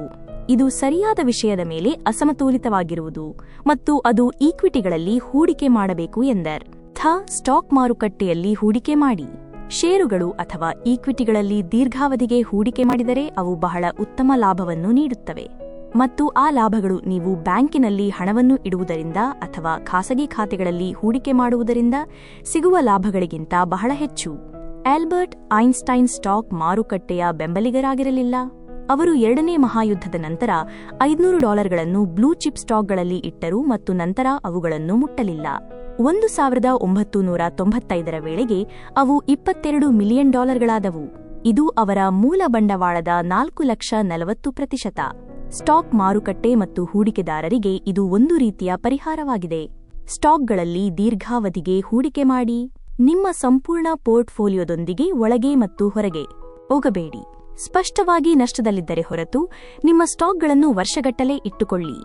Speaker 1: ಇದು ಸರಿಯಾದ ವಿಷಯದ ಮೇಲೆ ಅಸಮತೋಲಿತವಾಗಿರುವುದು ಮತ್ತು ಅದು ಈಕ್ವಿಟಿಗಳಲ್ಲಿ ಹೂಡಿಕೆ ಮಾಡಬೇಕು ಎಂದರ್. ಥ, ಸ್ಟಾಕ್ ಮಾರುಕಟ್ಟೆಯಲ್ಲಿ ಹೂಡಿಕೆ ಮಾಡಿ. ಷೇರುಗಳು ಅಥವಾ ಈಕ್ವಿಟಿಗಳಲ್ಲಿ ದೀರ್ಘಾವಧಿಗೆ ಹೂಡಿಕೆ ಮಾಡಿದರೆ ಅವು ಬಹಳ ಉತ್ತಮ ಲಾಭವನ್ನು ನೀಡುತ್ತವೆ. ಮತ್ತು ಆ ಲಾಭಗಳು ನೀವು ಬ್ಯಾಂಕಿನಲ್ಲಿ ಹಣವನ್ನು ಇಡುವುದರಿಂದ ಅಥವಾ ಖಾಸಗಿ ಖಾತೆಗಳಲ್ಲಿ ಹೂಡಿಕೆ ಮಾಡುವುದರಿಂದ ಸಿಗುವ ಲಾಭಗಳಿಗಿಂತ ಬಹಳ ಹೆಚ್ಚು. ಆಲ್ಬರ್ಟ್ ಐನ್ಸ್ಟೈನ್ ಸ್ಟಾಕ್ ಮಾರುಕಟ್ಟೆಯ ಬೆಂಬಲಿಗರಾಗಿರಲಿಲ್ಲ. ಅವರು ಎರಡನೇ ಮಹಾಯುದ್ಧದ ನಂತರ ಐದುನೂರು ಡಾಲರ್ಗಳನ್ನು ಬ್ಲೂ ಚಿಪ್ ಸ್ಟಾಕ್ಗಳಲ್ಲಿ ಇಟ್ಟರು ಮತ್ತು ನಂತರ ಅವುಗಳನ್ನು ಮುಟ್ಟಲಿಲ್ಲ. ಒಂದು ಸಾವಿರದ ಒಂಬತ್ತು ನೂರ ತೊಂಬತ್ತೈದರ ವೇಳೆಗೆ ಅವು ಇಪ್ಪತ್ತೆರಡು ಮಿಲಿಯನ್ ಡಾಲರ್ಗಳಾದವು. ಇದು ಅವರ ಮೂಲ ಬಂಡವಾಳದ ನಾಲ್ಕು ಲಕ್ಷ ನಲವತ್ತು ಪ್ರತಿಶತ. ಸ್ಟಾಕ್ ಮಾರುಕಟ್ಟೆ ಮತ್ತು ಹೂಡಿಕೆದಾರರಿಗೆ ಇದು ಒಂದು ರೀತಿಯ ಪರಿಹಾರವಾಗಿದೆ. ಸ್ಟಾಕ್ಗಳಲ್ಲಿ ದೀರ್ಘಾವಧಿಗೆ ಹೂಡಿಕೆ ಮಾಡಿ, ನಿಮ್ಮ ಸಂಪೂರ್ಣ ಪೋರ್ಟ್ಫೋಲಿಯೋದೊಂದಿಗೆ ಒಳಗೆ ಮತ್ತು ಹೊರಗೆ ಹೋಗಬೇಡಿ. ಸ್ಪಷ್ಟವಾಗಿ ನಷ್ಟದಲ್ಲಿದ್ದರೆ ಹೊರತು ನಿಮ್ಮ ಸ್ಟಾಕ್ಗಳನ್ನು ವರ್ಷಗಟ್ಟಲೆ ಇಟ್ಟುಕೊಳ್ಳಿ.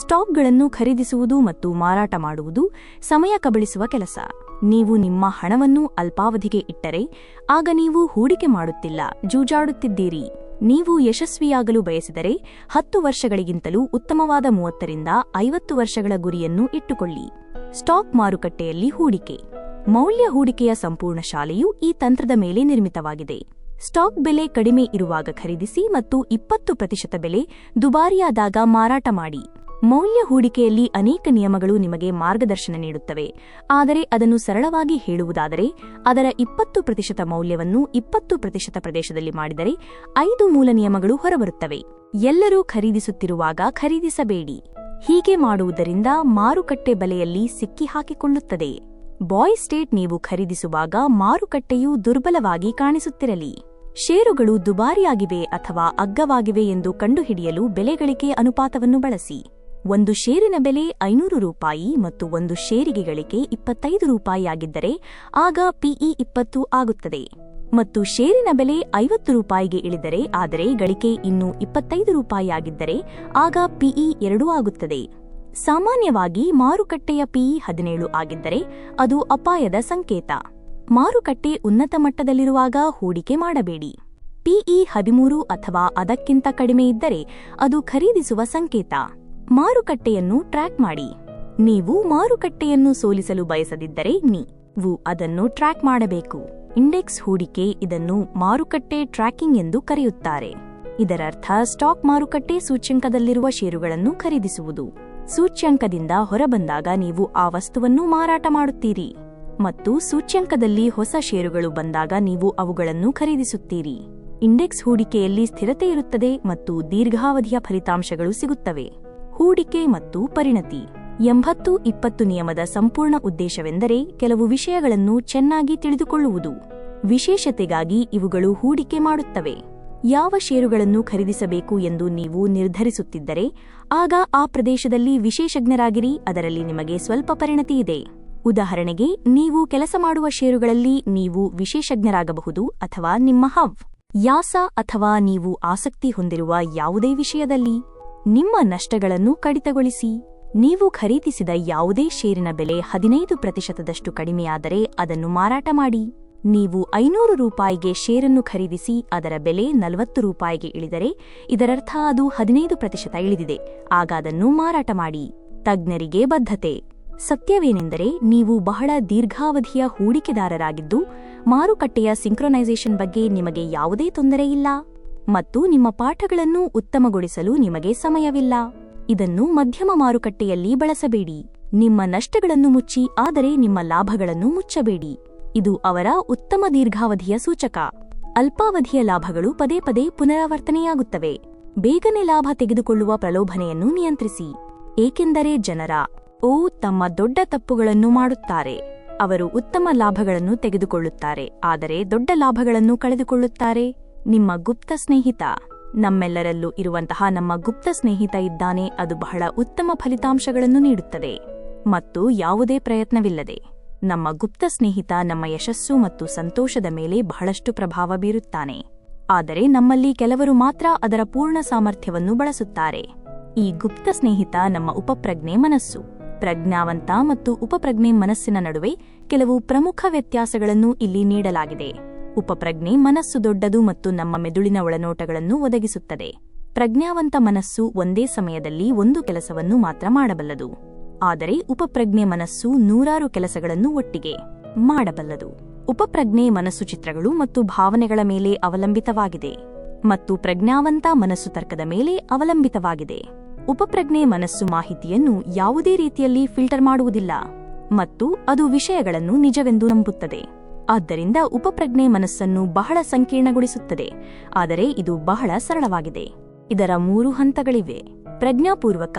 Speaker 1: ಸ್ಟಾಕ್ಗಳನ್ನು ಖರೀದಿಸುವುದು ಮತ್ತು ಮಾರಾಟ ಮಾಡುವುದು ಸಮಯ ಕಬಳಿಸುವ ಕೆಲಸ. ನೀವು ನಿಮ್ಮ ಹಣವನ್ನು ಅಲ್ಪಾವಧಿಗೆ ಇಟ್ಟರೆ, ಆಗ ನೀವು ಹೂಡಿಕೆ ಮಾಡುತ್ತಿಲ್ಲ, ಜೂಜಾಡುತ್ತಿದ್ದೀರಿ. ನೀವು ಯಶಸ್ವಿಯಾಗಲು ಬಯಸಿದರೆ ಹತ್ತು ವರ್ಷಗಳಿಗಿಂತಲೂ ಉತ್ತಮವಾದ ಮೂವತ್ತರಿಂದ ಐವತ್ತು ವರ್ಷಗಳ ಗುರಿಯನ್ನು ಇಟ್ಟುಕೊಳ್ಳಿ. ಸ್ಟಾಕ್ ಮಾರುಕಟ್ಟೆಯಲ್ಲಿ ಹೂಡಿಕೆ. ಮೌಲ್ಯ ಹೂಡಿಕೆಯ ಸಂಪೂರ್ಣ ಶಾಲೆಯು ಈ ತಂತ್ರದ ಮೇಲೆ ನಿರ್ಮಿತವಾಗಿದೆ. ಸ್ಟಾಕ್ ಬೆಲೆ ಕಡಿಮೆ ಇರುವಾಗ ಖರೀದಿಸಿ ಮತ್ತು ಇಪ್ಪತ್ತು ಪ್ರತಿಶತ ಬೆಲೆ ದುಬಾರಿಯಾದಾಗ ಮಾರಾಟ ಮಾಡಿ. ಮೌಲ್ಯ ಹೂಡಿಕೆಯಲ್ಲಿ ಅನೇಕ ನಿಯಮಗಳು ನಿಮಗೆ ಮಾರ್ಗದರ್ಶನ ನೀಡುತ್ತವೆ. ಆದರೆ ಅದನ್ನು ಸರಳವಾಗಿ ಹೇಳುವುದಾದರೆ, ಅದರ ಇಪ್ಪತ್ತು ಪ್ರತಿಶತ ಮೌಲ್ಯವನ್ನು ಇಪ್ಪತ್ತು ಪ್ರತಿಶತ ಪ್ರದೇಶದಲ್ಲಿ ಮಾಡಿದರೆ ಐದು ಮೂಲ ನಿಯಮಗಳು ಹೊರಬರುತ್ತವೆ. ಎಲ್ಲರೂ ಖರೀದಿಸುತ್ತಿರುವಾಗ ಖರೀದಿಸಬೇಡಿ. ಹೀಗೆ ಮಾಡುವುದರಿಂದ ಮಾರುಕಟ್ಟೆ ಬೆಲೆಯಲ್ಲಿ ಸಿಕ್ಕಿಹಾಕಿಕೊಳ್ಳುತ್ತದೆ ಬಾಯ್ ಸ್ಟೇಟ್ ನೀವು ಖರೀದಿಸುವಾಗ ಮಾರುಕಟ್ಟೆಯು ದುರ್ಬಲವಾಗಿ ಕಾಣಿಸುತ್ತಿರಲಿ. ಷೇರುಗಳು ದುಬಾರಿಯಾಗಿವೆ ಅಥವಾ ಅಗ್ಗವಾಗಿವೆ ಎಂದು ಕಂಡುಹಿಡಿಯಲು ಬೆಲೆಗಳಿಕೆ ಅನುಪಾತವನ್ನು ಬಳಸಿ. ಒಂದು ಷೇರಿನ ಬೆಲೆ ಐನೂರು ರೂಪಾಯಿ ಮತ್ತು ಒಂದು ಷೇರಿಗೆ ಗಳಿಕೆ ಇಪ್ಪತ್ತೈದು ರೂಪಾಯಿಯಾಗಿದ್ದರೆ ಆಗ ಪಿಇ ಇಪ್ಪತ್ತು ಆಗುತ್ತದೆ. ಮತ್ತು ಷೇರಿನ ಬೆಲೆ ಐವತ್ತು ರೂಪಾಯಿಗೆ ಇಳಿದರೆ ಆದರೆ ಗಳಿಕೆ ಇನ್ನು ಇಪ್ಪತ್ತೈದು ರೂಪಾಯಿಯಾಗಿದ್ದರೆ ಆಗ ಪಿಇ ಎರಡೂ ಆಗುತ್ತದೆ. ಸಾಮಾನ್ಯವಾಗಿ ಮಾರುಕಟ್ಟೆಯ ಪಿಇ ಹದಿನೇಳು ಆಗಿದ್ದರೆ ಅದು ಅಪಾಯದ ಸಂಕೇತ. ಮಾರುಕಟ್ಟೆ ಉನ್ನತ ಮಟ್ಟದಲ್ಲಿರುವಾಗ ಹೂಡಿಕೆ ಮಾಡಬೇಡಿ. ಪಿಇ ಹದಿಮೂರು ಅಥವಾ ಅದಕ್ಕಿಂತ ಕಡಿಮೆ ಇದ್ದರೆ ಅದು ಖರೀದಿಸುವ ಸಂಕೇತ. ಮಾರುಕಟ್ಟೆಯನ್ನು ಟ್ರ್ಯಾಕ್ ಮಾಡಿ. ನೀವು ಮಾರುಕಟ್ಟೆಯನ್ನು ಸೋಲಿಸಲು ಬಯಸದಿದ್ದರೆ ನೀವು ಅದನ್ನು ಟ್ರ್ಯಾಕ್ ಮಾಡಬೇಕು. ಇಂಡೆಕ್ಸ್ ಹೂಡಿಕೆ ಇದನ್ನು ಮಾರುಕಟ್ಟೆ ಟ್ರ್ಯಾಕಿಂಗ್ ಎಂದು ಕರೆಯುತ್ತಾರೆ. ಇದರರ್ಥ, ಸ್ಟಾಕ್ ಮಾರುಕಟ್ಟೆ ಸೂಚ್ಯಂಕದಲ್ಲಿರುವ ಷೇರುಗಳನ್ನು ಖರೀದಿಸುವುದು. ಸೂಚ್ಯಂಕದಿಂದ ಹೊರಬಂದಾಗ ನೀವು ಆ ವಸ್ತುವನ್ನು ಮಾರಾಟ ಮಾಡುತ್ತೀರಿ. ಮತ್ತು ಸೂಚ್ಯಂಕದಲ್ಲಿ ಹೊಸ ಷೇರುಗಳು ಬಂದಾಗ ನೀವು ಅವುಗಳನ್ನು ಖರೀದಿಸುತ್ತೀರಿ. ಇಂಡೆಕ್ಸ್ ಹೂಡಿಕೆಯಲ್ಲಿ ಸ್ಥಿರತೆ ಇರುತ್ತದೆ ಮತ್ತು ದೀರ್ಘಾವಧಿಯ ಫಲಿತಾಂಶಗಳು ಸಿಗುತ್ತವೆ. ಹೂಡಿಕೆ ಮತ್ತು ಪರಿಣತಿ. ಎಂಬತ್ತು ಇಪ್ಪತ್ತು ನಿಯಮದ ಸಂಪೂರ್ಣ ಉದ್ದೇಶವೆಂದರೆ ಕೆಲವು ವಿಷಯಗಳನ್ನು ಚೆನ್ನಾಗಿ ತಿಳಿದುಕೊಳ್ಳುವುದು. ವಿಶೇಷತೆಗಾಗಿ ಇವುಗಳು ಹೂಡಿಕೆ ಮಾಡುತ್ತವೆ. ಯಾವ ಷೇರುಗಳನ್ನು ಖರೀದಿಸಬೇಕು ಎಂದು ನೀವು ನಿರ್ಧರಿಸುತ್ತಿದ್ದರೆ, ಆಗ ಆ ಪ್ರದೇಶದಲ್ಲಿ ವಿಶೇಷಜ್ಞರಾಗಿರಿ, ಅದರಲ್ಲಿ ನಿಮಗೆ ಸ್ವಲ್ಪ ಪರಿಣತಿ ಇದೆ. ಉದಾಹರಣೆಗೆ, ನೀವು ಕೆಲಸ ಮಾಡುವ ಷೇರುಗಳಲ್ಲಿ ನೀವು ವಿಶೇಷಜ್ಞರಾಗಬಹುದು ಅಥವಾ ನಿಮ್ಮ ಹವ್ ಯಾಸ ಅಥವಾ ನೀವು ಆಸಕ್ತಿ ಹೊಂದಿರುವ ಯಾವುದೇ ವಿಷಯದಲ್ಲಿ. ನಿಮ್ಮ ನಷ್ಟಗಳನ್ನು ಕಡಿತಗೊಳಿಸಿ. ನೀವು ಖರೀದಿಸಿದ ಯಾವುದೇ ಷೇರಿನ ಬೆಲೆ ಹದಿನೈದು ಪ್ರತಿಶತದಷ್ಟು ಕಡಿಮೆಯಾದರೆ ಅದನ್ನು ಮಾರಾಟ ಮಾಡಿ. ನೀವು ಐನೂರು ರೂಪಾಯಿಗೆ ಷೇರನ್ನು ಖರೀದಿಸಿ, ಅದರ ಬೆಲೆ ನಲವತ್ತು ರೂಪಾಯಿಗೆ ಇಳಿದರೆ, ಇದರರ್ಥ ಅದು ಹದಿನೈದು ಪ್ರತಿಶತ ಇಳಿದಿದೆ. ಆಗ ಅದನ್ನು ಮಾರಾಟ ಮಾಡಿ. ತಜ್ಞರಿಗೆ ಬದ್ಧತೆ. ಸತ್ಯವೇನೆಂದರೆ, ನೀವು ಬಹಳ ದೀರ್ಘಾವಧಿಯ ಹೂಡಿಕೆದಾರರಾಗಿದ್ದು, ಮಾರುಕಟ್ಟೆಯ ಸಿಂಕ್ರೊನೈಸೇಷನ್ ಬಗ್ಗೆ ನಿಮಗೆ ಯಾವುದೇ ತೊಂದರೆ ಇಲ್ಲ. ಮತ್ತು ನಿಮ್ಮ ಪಾಠಗಳನ್ನು ಉತ್ತಮಗೊಳಿಸಲು ನಿಮಗೆ ಸಮಯವಿಲ್ಲ. ಇದನ್ನು ಮಧ್ಯಮ ಮಾರುಕಟ್ಟೆಯಲ್ಲಿ ಬಳಸಬೇಡಿ. ನಿಮ್ಮ ನಷ್ಟಗಳನ್ನು ಮುಚ್ಚಿ, ಆದರೆ ನಿಮ್ಮ ಲಾಭಗಳನ್ನು ಮುಚ್ಚಬೇಡಿ. ಇದು ಅವರ ಉತ್ತಮ ದೀರ್ಘಾವಧಿಯ ಸೂಚಕ. ಅಲ್ಪಾವಧಿಯ ಲಾಭಗಳು ಪದೇ ಪದೇ ಪುನರಾವರ್ತನೆಯಾಗುತ್ತವೆ. ಬೇಗನೆ ಲಾಭ ತೆಗೆದುಕೊಳ್ಳುವ ಪ್ರಲೋಭನೆಯನ್ನು ನಿಯಂತ್ರಿಸಿ. ಏಕೆಂದರೆ ಜನರ ಓ ತಮ್ಮ ದೊಡ್ಡ ತಪ್ಪುಗಳನ್ನು ಮಾಡುತ್ತಾರೆ. ಅವರು ಉತ್ತಮ ಲಾಭಗಳನ್ನು ತೆಗೆದುಕೊಳ್ಳುತ್ತಾರೆ, ಆದರೆ ದೊಡ್ಡ ಲಾಭಗಳನ್ನು ಕಳೆದುಕೊಳ್ಳುತ್ತಾರೆ. ನಿಮ್ಮ ಗುಪ್ತ ಸ್ನೇಹಿತ. ನಮ್ಮೆಲ್ಲರಲ್ಲೂ ಇರುವಂತಹ ನಮ್ಮ ಗುಪ್ತ ಸ್ನೇಹಿತ ಇದ್ದಾನೆ, ಅದು ಬಹಳ ಉತ್ತಮ ಫಲಿತಾಂಶಗಳನ್ನು ನೀಡುತ್ತದೆ. ಮತ್ತು ಯಾವುದೇ ಪ್ರಯತ್ನವಿಲ್ಲದೆ, ನಮ್ಮ ಗುಪ್ತ ಸ್ನೇಹಿತ ನಮ್ಮ ಯಶಸ್ಸು ಮತ್ತು ಸಂತೋಷದ ಮೇಲೆ ಬಹಳಷ್ಟು ಪ್ರಭಾವ ಬೀರುತ್ತಾನೆ. ಆದರೆ ನಮ್ಮಲ್ಲಿ ಕೆಲವರು ಮಾತ್ರ ಅದರ ಪೂರ್ಣ ಸಾಮರ್ಥ್ಯವನ್ನು ಬಳಸುತ್ತಾರೆ. ಈ ಗುಪ್ತ ಸ್ನೇಹಿತ ನಮ್ಮ ಉಪಪ್ರಜ್ಞೆ ಮನಸ್ಸು. ಪ್ರಜ್ಞಾವಂತ ಮತ್ತು ಉಪಪ್ರಜ್ಞೆ ಮನಸ್ಸಿನ ನಡುವೆ ಕೆಲವು ಪ್ರಮುಖ ವ್ಯತ್ಯಾಸಗಳನ್ನು ಇಲ್ಲಿ ನೀಡಲಾಗಿದೆ. ಉಪಪ್ರಜ್ಞೆ ಮನಸ್ಸು ದೊಡ್ಡದು ಮತ್ತು ನಮ್ಮ ಮೆದುಳಿನ ಒಳನೋಟಗಳನ್ನು ಒದಗಿಸುತ್ತದೆ. ಪ್ರಜ್ಞಾವಂತ ಮನಸ್ಸು ಒಂದೇ ಸಮಯದಲ್ಲಿ ಒಂದು ಕೆಲಸವನ್ನು ಮಾತ್ರ ಮಾಡಬಲ್ಲದು. ಆದರೆ ಉಪಪ್ರಜ್ಞೆ ಮನಸ್ಸು ನೂರಾರು ಕೆಲಸಗಳನ್ನು ಒಟ್ಟಿಗೆ ಮಾಡಬಲ್ಲದು. ಉಪಪ್ರಜ್ಞೆ ಮನಸ್ಸು ಚಿತ್ರಗಳು ಮತ್ತು ಭಾವನೆಗಳ ಮೇಲೆ ಅವಲಂಬಿತವಾಗಿದೆ ಮತ್ತು ಪ್ರಜ್ಞಾವಂತ ಮನಸ್ಸು ತರ್ಕದ ಮೇಲೆ ಅವಲಂಬಿತವಾಗಿದೆ. ಉಪಪ್ರಜ್ಞೆ ಮನಸ್ಸು ಮಾಹಿತಿಯನ್ನು ಯಾವುದೇ ರೀತಿಯಲ್ಲಿ ಫಿಲ್ಟರ್ ಮಾಡುವುದಿಲ್ಲ ಮತ್ತು ಅದು ವಿಷಯಗಳನ್ನು ನಿಜವೆಂದು ನಂಬುತ್ತದೆ. ಆದ್ದರಿಂದ ಉಪಪ್ರಜ್ಞೆ ಮನಸ್ಸನ್ನು ಬಹಳ ಸಂಕೀರ್ಣಗೊಳಿಸುತ್ತದೆ. ಆದರೆ ಇದು ಬಹಳ ಸರಳವಾಗಿದೆ. ಇದರ ಮೂರು ಹಂತಗಳಿವೆ. ಪ್ರಜ್ಞಾಪೂರ್ವಕ.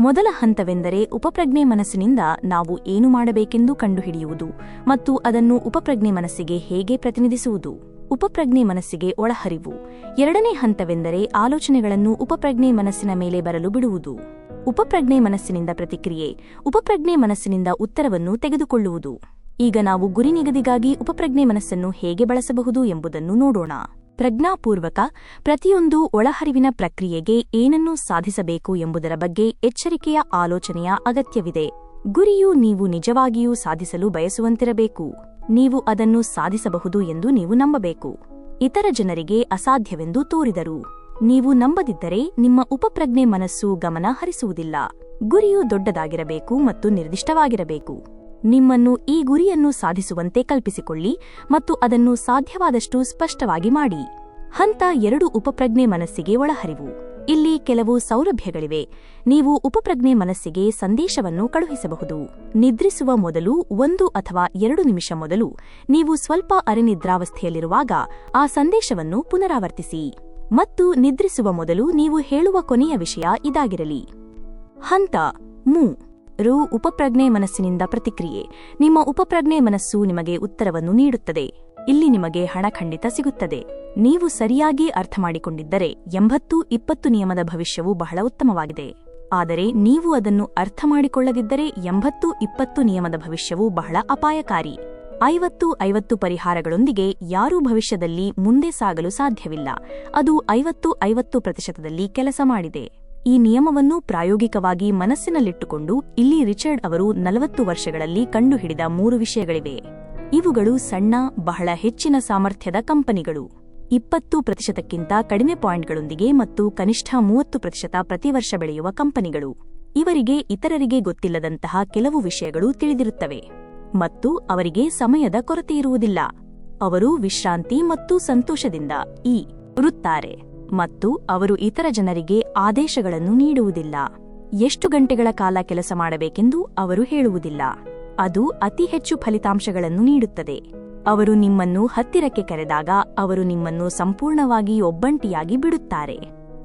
Speaker 1: ಮೊದಲ ಹಂತವೆಂದರೆ ಉಪಪ್ರಜ್ಞೆ ಮನಸ್ಸಿನಿಂದ ನಾವು ಏನು ಮಾಡಬೇಕೆಂದು ಕಂಡುಹಿಡಿಯುವುದು ಮತ್ತು ಅದನ್ನು ಉಪಪ್ರಜ್ಞೆ ಮನಸ್ಸಿಗೆ ಹೇಗೆ ಪ್ರತಿನಿಧಿಸುವುದು. ಉಪಪ್ರಜ್ಞೆ ಮನಸ್ಸಿಗೆ ಒಳಹರಿವು. ಎರಡನೇ ಹಂತವೆಂದರೆ ಆಲೋಚನೆಗಳನ್ನು ಉಪಪ್ರಜ್ಞೆ ಮನಸ್ಸಿನ ಮೇಲೆ ಬರಲು ಬಿಡುವುದು. ಉಪಪ್ರಜ್ಞೆ ಮನಸ್ಸಿನಿಂದ ಪ್ರತಿಕ್ರಿಯೆ. ಉಪಪ್ರಜ್ಞೆ ಮನಸ್ಸಿನಿಂದ ಉತ್ತರವನ್ನು ತೆಗೆದುಕೊಳ್ಳುವುದು. ಈಗ ನಾವು ಗುರಿ ನಿಗದಿಗಾಗಿ ಉಪಪ್ರಜ್ಞೆ ಮನಸ್ಸನ್ನು ಹೇಗೆ ಬಳಸಬಹುದು ಎಂಬುದನ್ನು ನೋಡೋಣ. ಪ್ರಜ್ಞಾಪೂರ್ವಕ, ಪ್ರತಿಯೊಂದು ಒಳಹರಿವಿನ ಪ್ರಕ್ರಿಯೆಗೆ ಏನನ್ನು ಸಾಧಿಸಬೇಕು ಎಂಬುದರ ಬಗ್ಗೆ ಎಚ್ಚರಿಕೆಯ ಆಲೋಚನೆಯ ಅಗತ್ಯವಿದೆ. ಗುರಿಯು ನೀವು ನಿಜವಾಗಿಯೂ ಸಾಧಿಸಲು ಬಯಸುವಂತಿರಬೇಕು. ನೀವು ಅದನ್ನು ಸಾಧಿಸಬಹುದು ಎಂದು ನೀವು ನಂಬಬೇಕು. ಇತರ ಜನರಿಗೆ ಅಸಾಧ್ಯವೆಂದು ತೋರಿದರು. ನೀವು ನಂಬದಿದ್ದರೆ ನಿಮ್ಮ ಉಪಪ್ರಜ್ಞೆ ಮನಸ್ಸು ಗಮನ ಹರಿಸುವುದಿಲ್ಲ. ಗುರಿಯು ದೊಡ್ಡದಾಗಿರಬೇಕು ಮತ್ತು ನಿರ್ದಿಷ್ಟವಾಗಿರಬೇಕು. ನಿಮ್ಮನ್ನು ಈ ಗುರಿಯನ್ನು ಸಾಧಿಸುವಂತೆ ಕಲ್ಪಿಸಿಕೊಳ್ಳಿ ಮತ್ತು ಅದನ್ನು ಸಾಧ್ಯವಾದಷ್ಟು ಸ್ಪಷ್ಟವಾಗಿ ಮಾಡಿ. ಹಂತ ಎರಡು ಉಪಪ್ರಜ್ಞೆ ಮನಸ್ಸಿಗೆ ಒಳಹರಿವು. ಇಲ್ಲಿ ಕೆಲವು ಸೌಲಭ್ಯಗಳಿವೆ. ನೀವು ಉಪಪ್ರಜ್ಞೆ ಮನಸ್ಸಿಗೆ ಸಂದೇಶವನ್ನು ಕಳುಹಿಸಬಹುದು. ನಿದ್ರಿಸುವ ಮೊದಲು ಒಂದು ಅಥವಾ ಎರಡು ನಿಮಿಷ ಮೊದಲು ನೀವು ಸ್ವಲ್ಪ ಅರೆನಿದ್ರಾವಸ್ಥೆಯಲ್ಲಿರುವಾಗ ಆ ಸಂದೇಶವನ್ನು ಪುನರಾವರ್ತಿಸಿ. ಮತ್ತು ನಿದ್ರಿಸುವ ಮೊದಲು ನೀವು ಹೇಳುವ ಕೊನೆಯ ವಿಷಯ ಇದಾಗಿರಲಿ. ಹಂತ ಮೂ ರು ಉಪಪ್ರಜ್ಞೆ ಮನಸ್ಸಿನಿಂದ ಪ್ರತಿಕ್ರಿಯೆ. ನಿಮ್ಮ ಉಪಪ್ರಜ್ಞೆ ಮನಸ್ಸು ನಿಮಗೆ ಉತ್ತರವನ್ನು ನೀಡುತ್ತದೆ. ಇಲ್ಲಿ ನಿಮಗೆ ಹಣ ಖಂಡಿತ ಸಿಗುತ್ತದೆ. ನೀವು ಸರಿಯಾಗಿ ಅರ್ಥಮಾಡಿಕೊಂಡಿದ್ದರೆ ಎಂಬತ್ತು ಇಪ್ಪತ್ತು ನಿಯಮದ ಭವಿಷ್ಯವು ಬಹಳ ಉತ್ತಮವಾಗಿದೆ. ಆದರೆ ನೀವು ಅದನ್ನು ಅರ್ಥಮಾಡಿಕೊಳ್ಳದಿದ್ದರೆ ಎಂಬತ್ತು ಇಪ್ಪತ್ತು ನಿಯಮದ ಭವಿಷ್ಯವು ಬಹಳ ಅಪಾಯಕಾರಿ. ಐವತ್ತು ಐವತ್ತು ಪರಿಹಾರಗಳೊಂದಿಗೆ ಯಾರೂ ಭವಿಷ್ಯದಲ್ಲಿ ಮುಂದೆ ಸಾಗಲು ಸಾಧ್ಯವಿಲ್ಲ. ಅದು ಐವತ್ತು ಐವತ್ತು ಪ್ರತಿಶತದಲ್ಲಿ ಕೆಲಸ ಮಾಡಿದೆ. ಈ ನಿಯಮವನ್ನು ಪ್ರಾಯೋಗಿಕವಾಗಿ ಮನಸ್ಸಿನಲ್ಲಿಟ್ಟುಕೊಂಡು ಇಲ್ಲಿ ರಿಚರ್ಡ್ ಅವರು ನಲವತ್ತು ವರ್ಷಗಳಲ್ಲಿ ಕಂಡುಹಿಡಿದ ಮೂರು ವಿಷಯಗಳಿವೆ. ಇವುಗಳು ಸಣ್ಣ, ಬಹಳ ಹೆಚ್ಚಿನ ಸಾಮರ್ಥ್ಯದ ಕಂಪನಿಗಳು. ಇಪ್ಪತ್ತು ಪ್ರತಿಶತಕ್ಕಿಂತ ಕಡಿಮೆ ಪಾಯಿಂಟ್ಗಳೊಂದಿಗೆ ಮತ್ತು ಕನಿಷ್ಠ ಮೂವತ್ತು ಪ್ರತಿಶತ ಪ್ರತಿ ವರ್ಷ ಬೆಳೆಯುವ ಕಂಪನಿಗಳು. ಇವರಿಗೆ ಇತರರಿಗೆ ಗೊತ್ತಿಲ್ಲದಂತಹ ಕೆಲವು ವಿಷಯಗಳು ತಿಳಿದಿರುತ್ತವೆ. ಮತ್ತು ಅವರಿಗೆ ಸಮಯದ ಕೊರತೆಯಿರುವುದಿಲ್ಲ ಅವರು ವಿಶ್ರಾಂತಿ ಮತ್ತು ಸಂತೋಷದಿಂದ ಈ ಇರುತ್ತಾರೆ ಮತ್ತು ಅವರು ಇತರ ಜನರಿಗೆ ಆದೇಶಗಳನ್ನು ನೀಡುವುದಿಲ್ಲ. ಎಷ್ಟು ಗಂಟೆಗಳ ಕಾಲ ಕೆಲಸ ಮಾಡಬೇಕೆಂದು ಅವರು ಹೇಳುವುದಿಲ್ಲ. ಅದು ಅತಿ ಹೆಚ್ಚು ಫಲಿತಾಂಶಗಳನ್ನು ನೀಡುತ್ತದೆ. ಅವರು ನಿಮ್ಮನ್ನು ಹತ್ತಿರಕ್ಕೆ ಕರೆದಾಗ ಅವರು ನಿಮ್ಮನ್ನು ಸಂಪೂರ್ಣವಾಗಿ ಒಬ್ಬಂಟಿಯಾಗಿ ಬಿಡುತ್ತಾರೆ.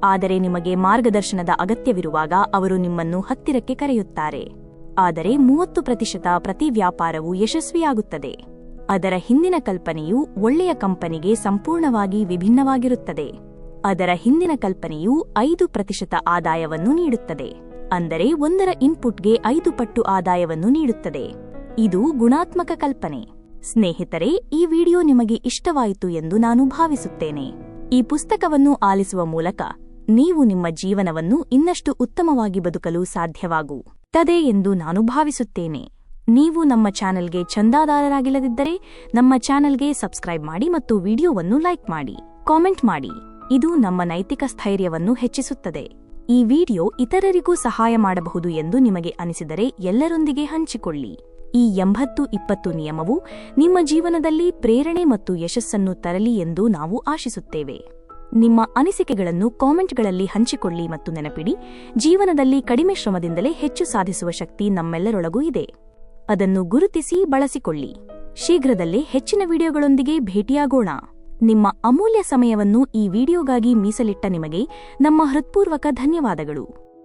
Speaker 1: ಆದರೆ ನಿಮಗೆ ಮಾರ್ಗದರ್ಶನದ ಅಗತ್ಯವಿರುವಾಗ ಅವರು ನಿಮ್ಮನ್ನು ಹತ್ತಿರಕ್ಕೆ ಕರೆಯುತ್ತಾರೆ. ಆದರೆ ಮೂವತ್ತು ಪ್ರತಿಶತ ಪ್ರತಿ ವ್ಯಾಪಾರವು ಯಶಸ್ವಿಯಾಗುತ್ತದೆ. ಅದರ ಹಿಂದಿನ ಕಲ್ಪನೆಯು ಒಳ್ಳೆಯ ಕಂಪನಿಗೆ ಸಂಪೂರ್ಣವಾಗಿ ವಿಭಿನ್ನವಾಗಿರುತ್ತದೆ. ಅದರ ಹಿಂದಿನ ಕಲ್ಪನೆಯು ಐದು ಪ್ರತಿಶತ ಆದಾಯವನ್ನು ನೀಡುತ್ತದೆ. ಅಂದರೆ ಒಂದರ ಇನ್ಪುಟ್ಗೆ ಐದು ಪಟ್ಟು ಆದಾಯವನ್ನು ನೀಡುತ್ತದೆ. ಇದು ಗುಣಾತ್ಮಕ ಕಲ್ಪನೆ. ಸ್ನೇಹಿತರೆ, ಈ ವಿಡಿಯೋ ನಿಮಗೆ ಇಷ್ಟವಾಯಿತು ಎಂದು ನಾನು ಭಾವಿಸುತ್ತೇನೆ. ಈ ಪುಸ್ತಕವನ್ನು ಆಲಿಸುವ ಮೂಲಕ ನೀವು ನಿಮ್ಮ ಜೀವನವನ್ನು ಇನ್ನಷ್ಟು ಉತ್ತಮವಾಗಿ ಬದುಕಲು ಸಾಧ್ಯವಾಗುತ್ತದೆ ಎಂದು ನಾನು ಭಾವಿಸುತ್ತೇನೆ. ನೀವು ನಮ್ಮ ಚಾನೆಲ್ಗೆ ಚಂದಾದಾರರಾಗಿಲ್ಲದಿದ್ದರೆ ನಮ್ಮ ಚಾನೆಲ್ಗೆ ಸಬ್ಸ್ಕ್ರೈಬ್ ಮಾಡಿ ಮತ್ತು ವಿಡಿಯೋವನ್ನು ಲೈಕ್ ಮಾಡಿ. ಕಾಮೆಂಟ್ ಮಾಡಿ. ಇದು ನಮ್ಮ ನೈತಿಕ ಸ್ಥೈರ್ಯವನ್ನು ಹೆಚ್ಚಿಸುತ್ತದೆ. ಈ ವಿಡಿಯೋ ಇತರರಿಗೂ ಸಹಾಯ ಮಾಡಬಹುದು ಎಂದು ನಿಮಗೆ ಅನಿಸಿದರೆ ಎಲ್ಲರೊಂದಿಗೆ ಹಂಚಿಕೊಳ್ಳಿ. ಈ ಎಂಬತ್ತು ಇಪ್ಪತ್ತು ನಿಯಮವು ನಿಮ್ಮ ಜೀವನದಲ್ಲಿ ಪ್ರೇರಣೆ ಮತ್ತು ಯಶಸ್ಸನ್ನು ತರಲಿ ಎಂದು ನಾವು ಆಶಿಸುತ್ತೇವೆ. ನಿಮ್ಮ ಅನಿಸಿಕೆಗಳನ್ನು ಕಾಮೆಂಟ್ಗಳಲ್ಲಿ ಹಂಚಿಕೊಳ್ಳಿ ಮತ್ತು ನೆನಪಿಡಿ, ಜೀವನದಲ್ಲಿ ಕಡಿಮೆ ಶ್ರಮದಿಂದಲೇ ಹೆಚ್ಚು ಸಾಧಿಸುವ ಶಕ್ತಿ ನಮ್ಮೆಲ್ಲರೊಳಗೂ ಇದೆ. ಅದನ್ನು ಗುರುತಿಸಿ ಬಳಸಿಕೊಳ್ಳಿ. ಶೀಘ್ರದಲ್ಲೇ ಹೆಚ್ಚಿನ ವಿಡಿಯೋಗಳೊಂದಿಗೆ ಭೇಟಿಯಾಗೋಣ. ನಿಮ್ಮ ಅಮೂಲ್ಯ ಸಮಯವನ್ನು ಈ ವಿಡಿಯೋಗಾಗಿ ಮೀಸಲಿಟ್ಟ ನಿಮಗೆ ನಮ್ಮ ಹೃತ್ಪೂರ್ವಕ ಧನ್ಯವಾದಗಳು.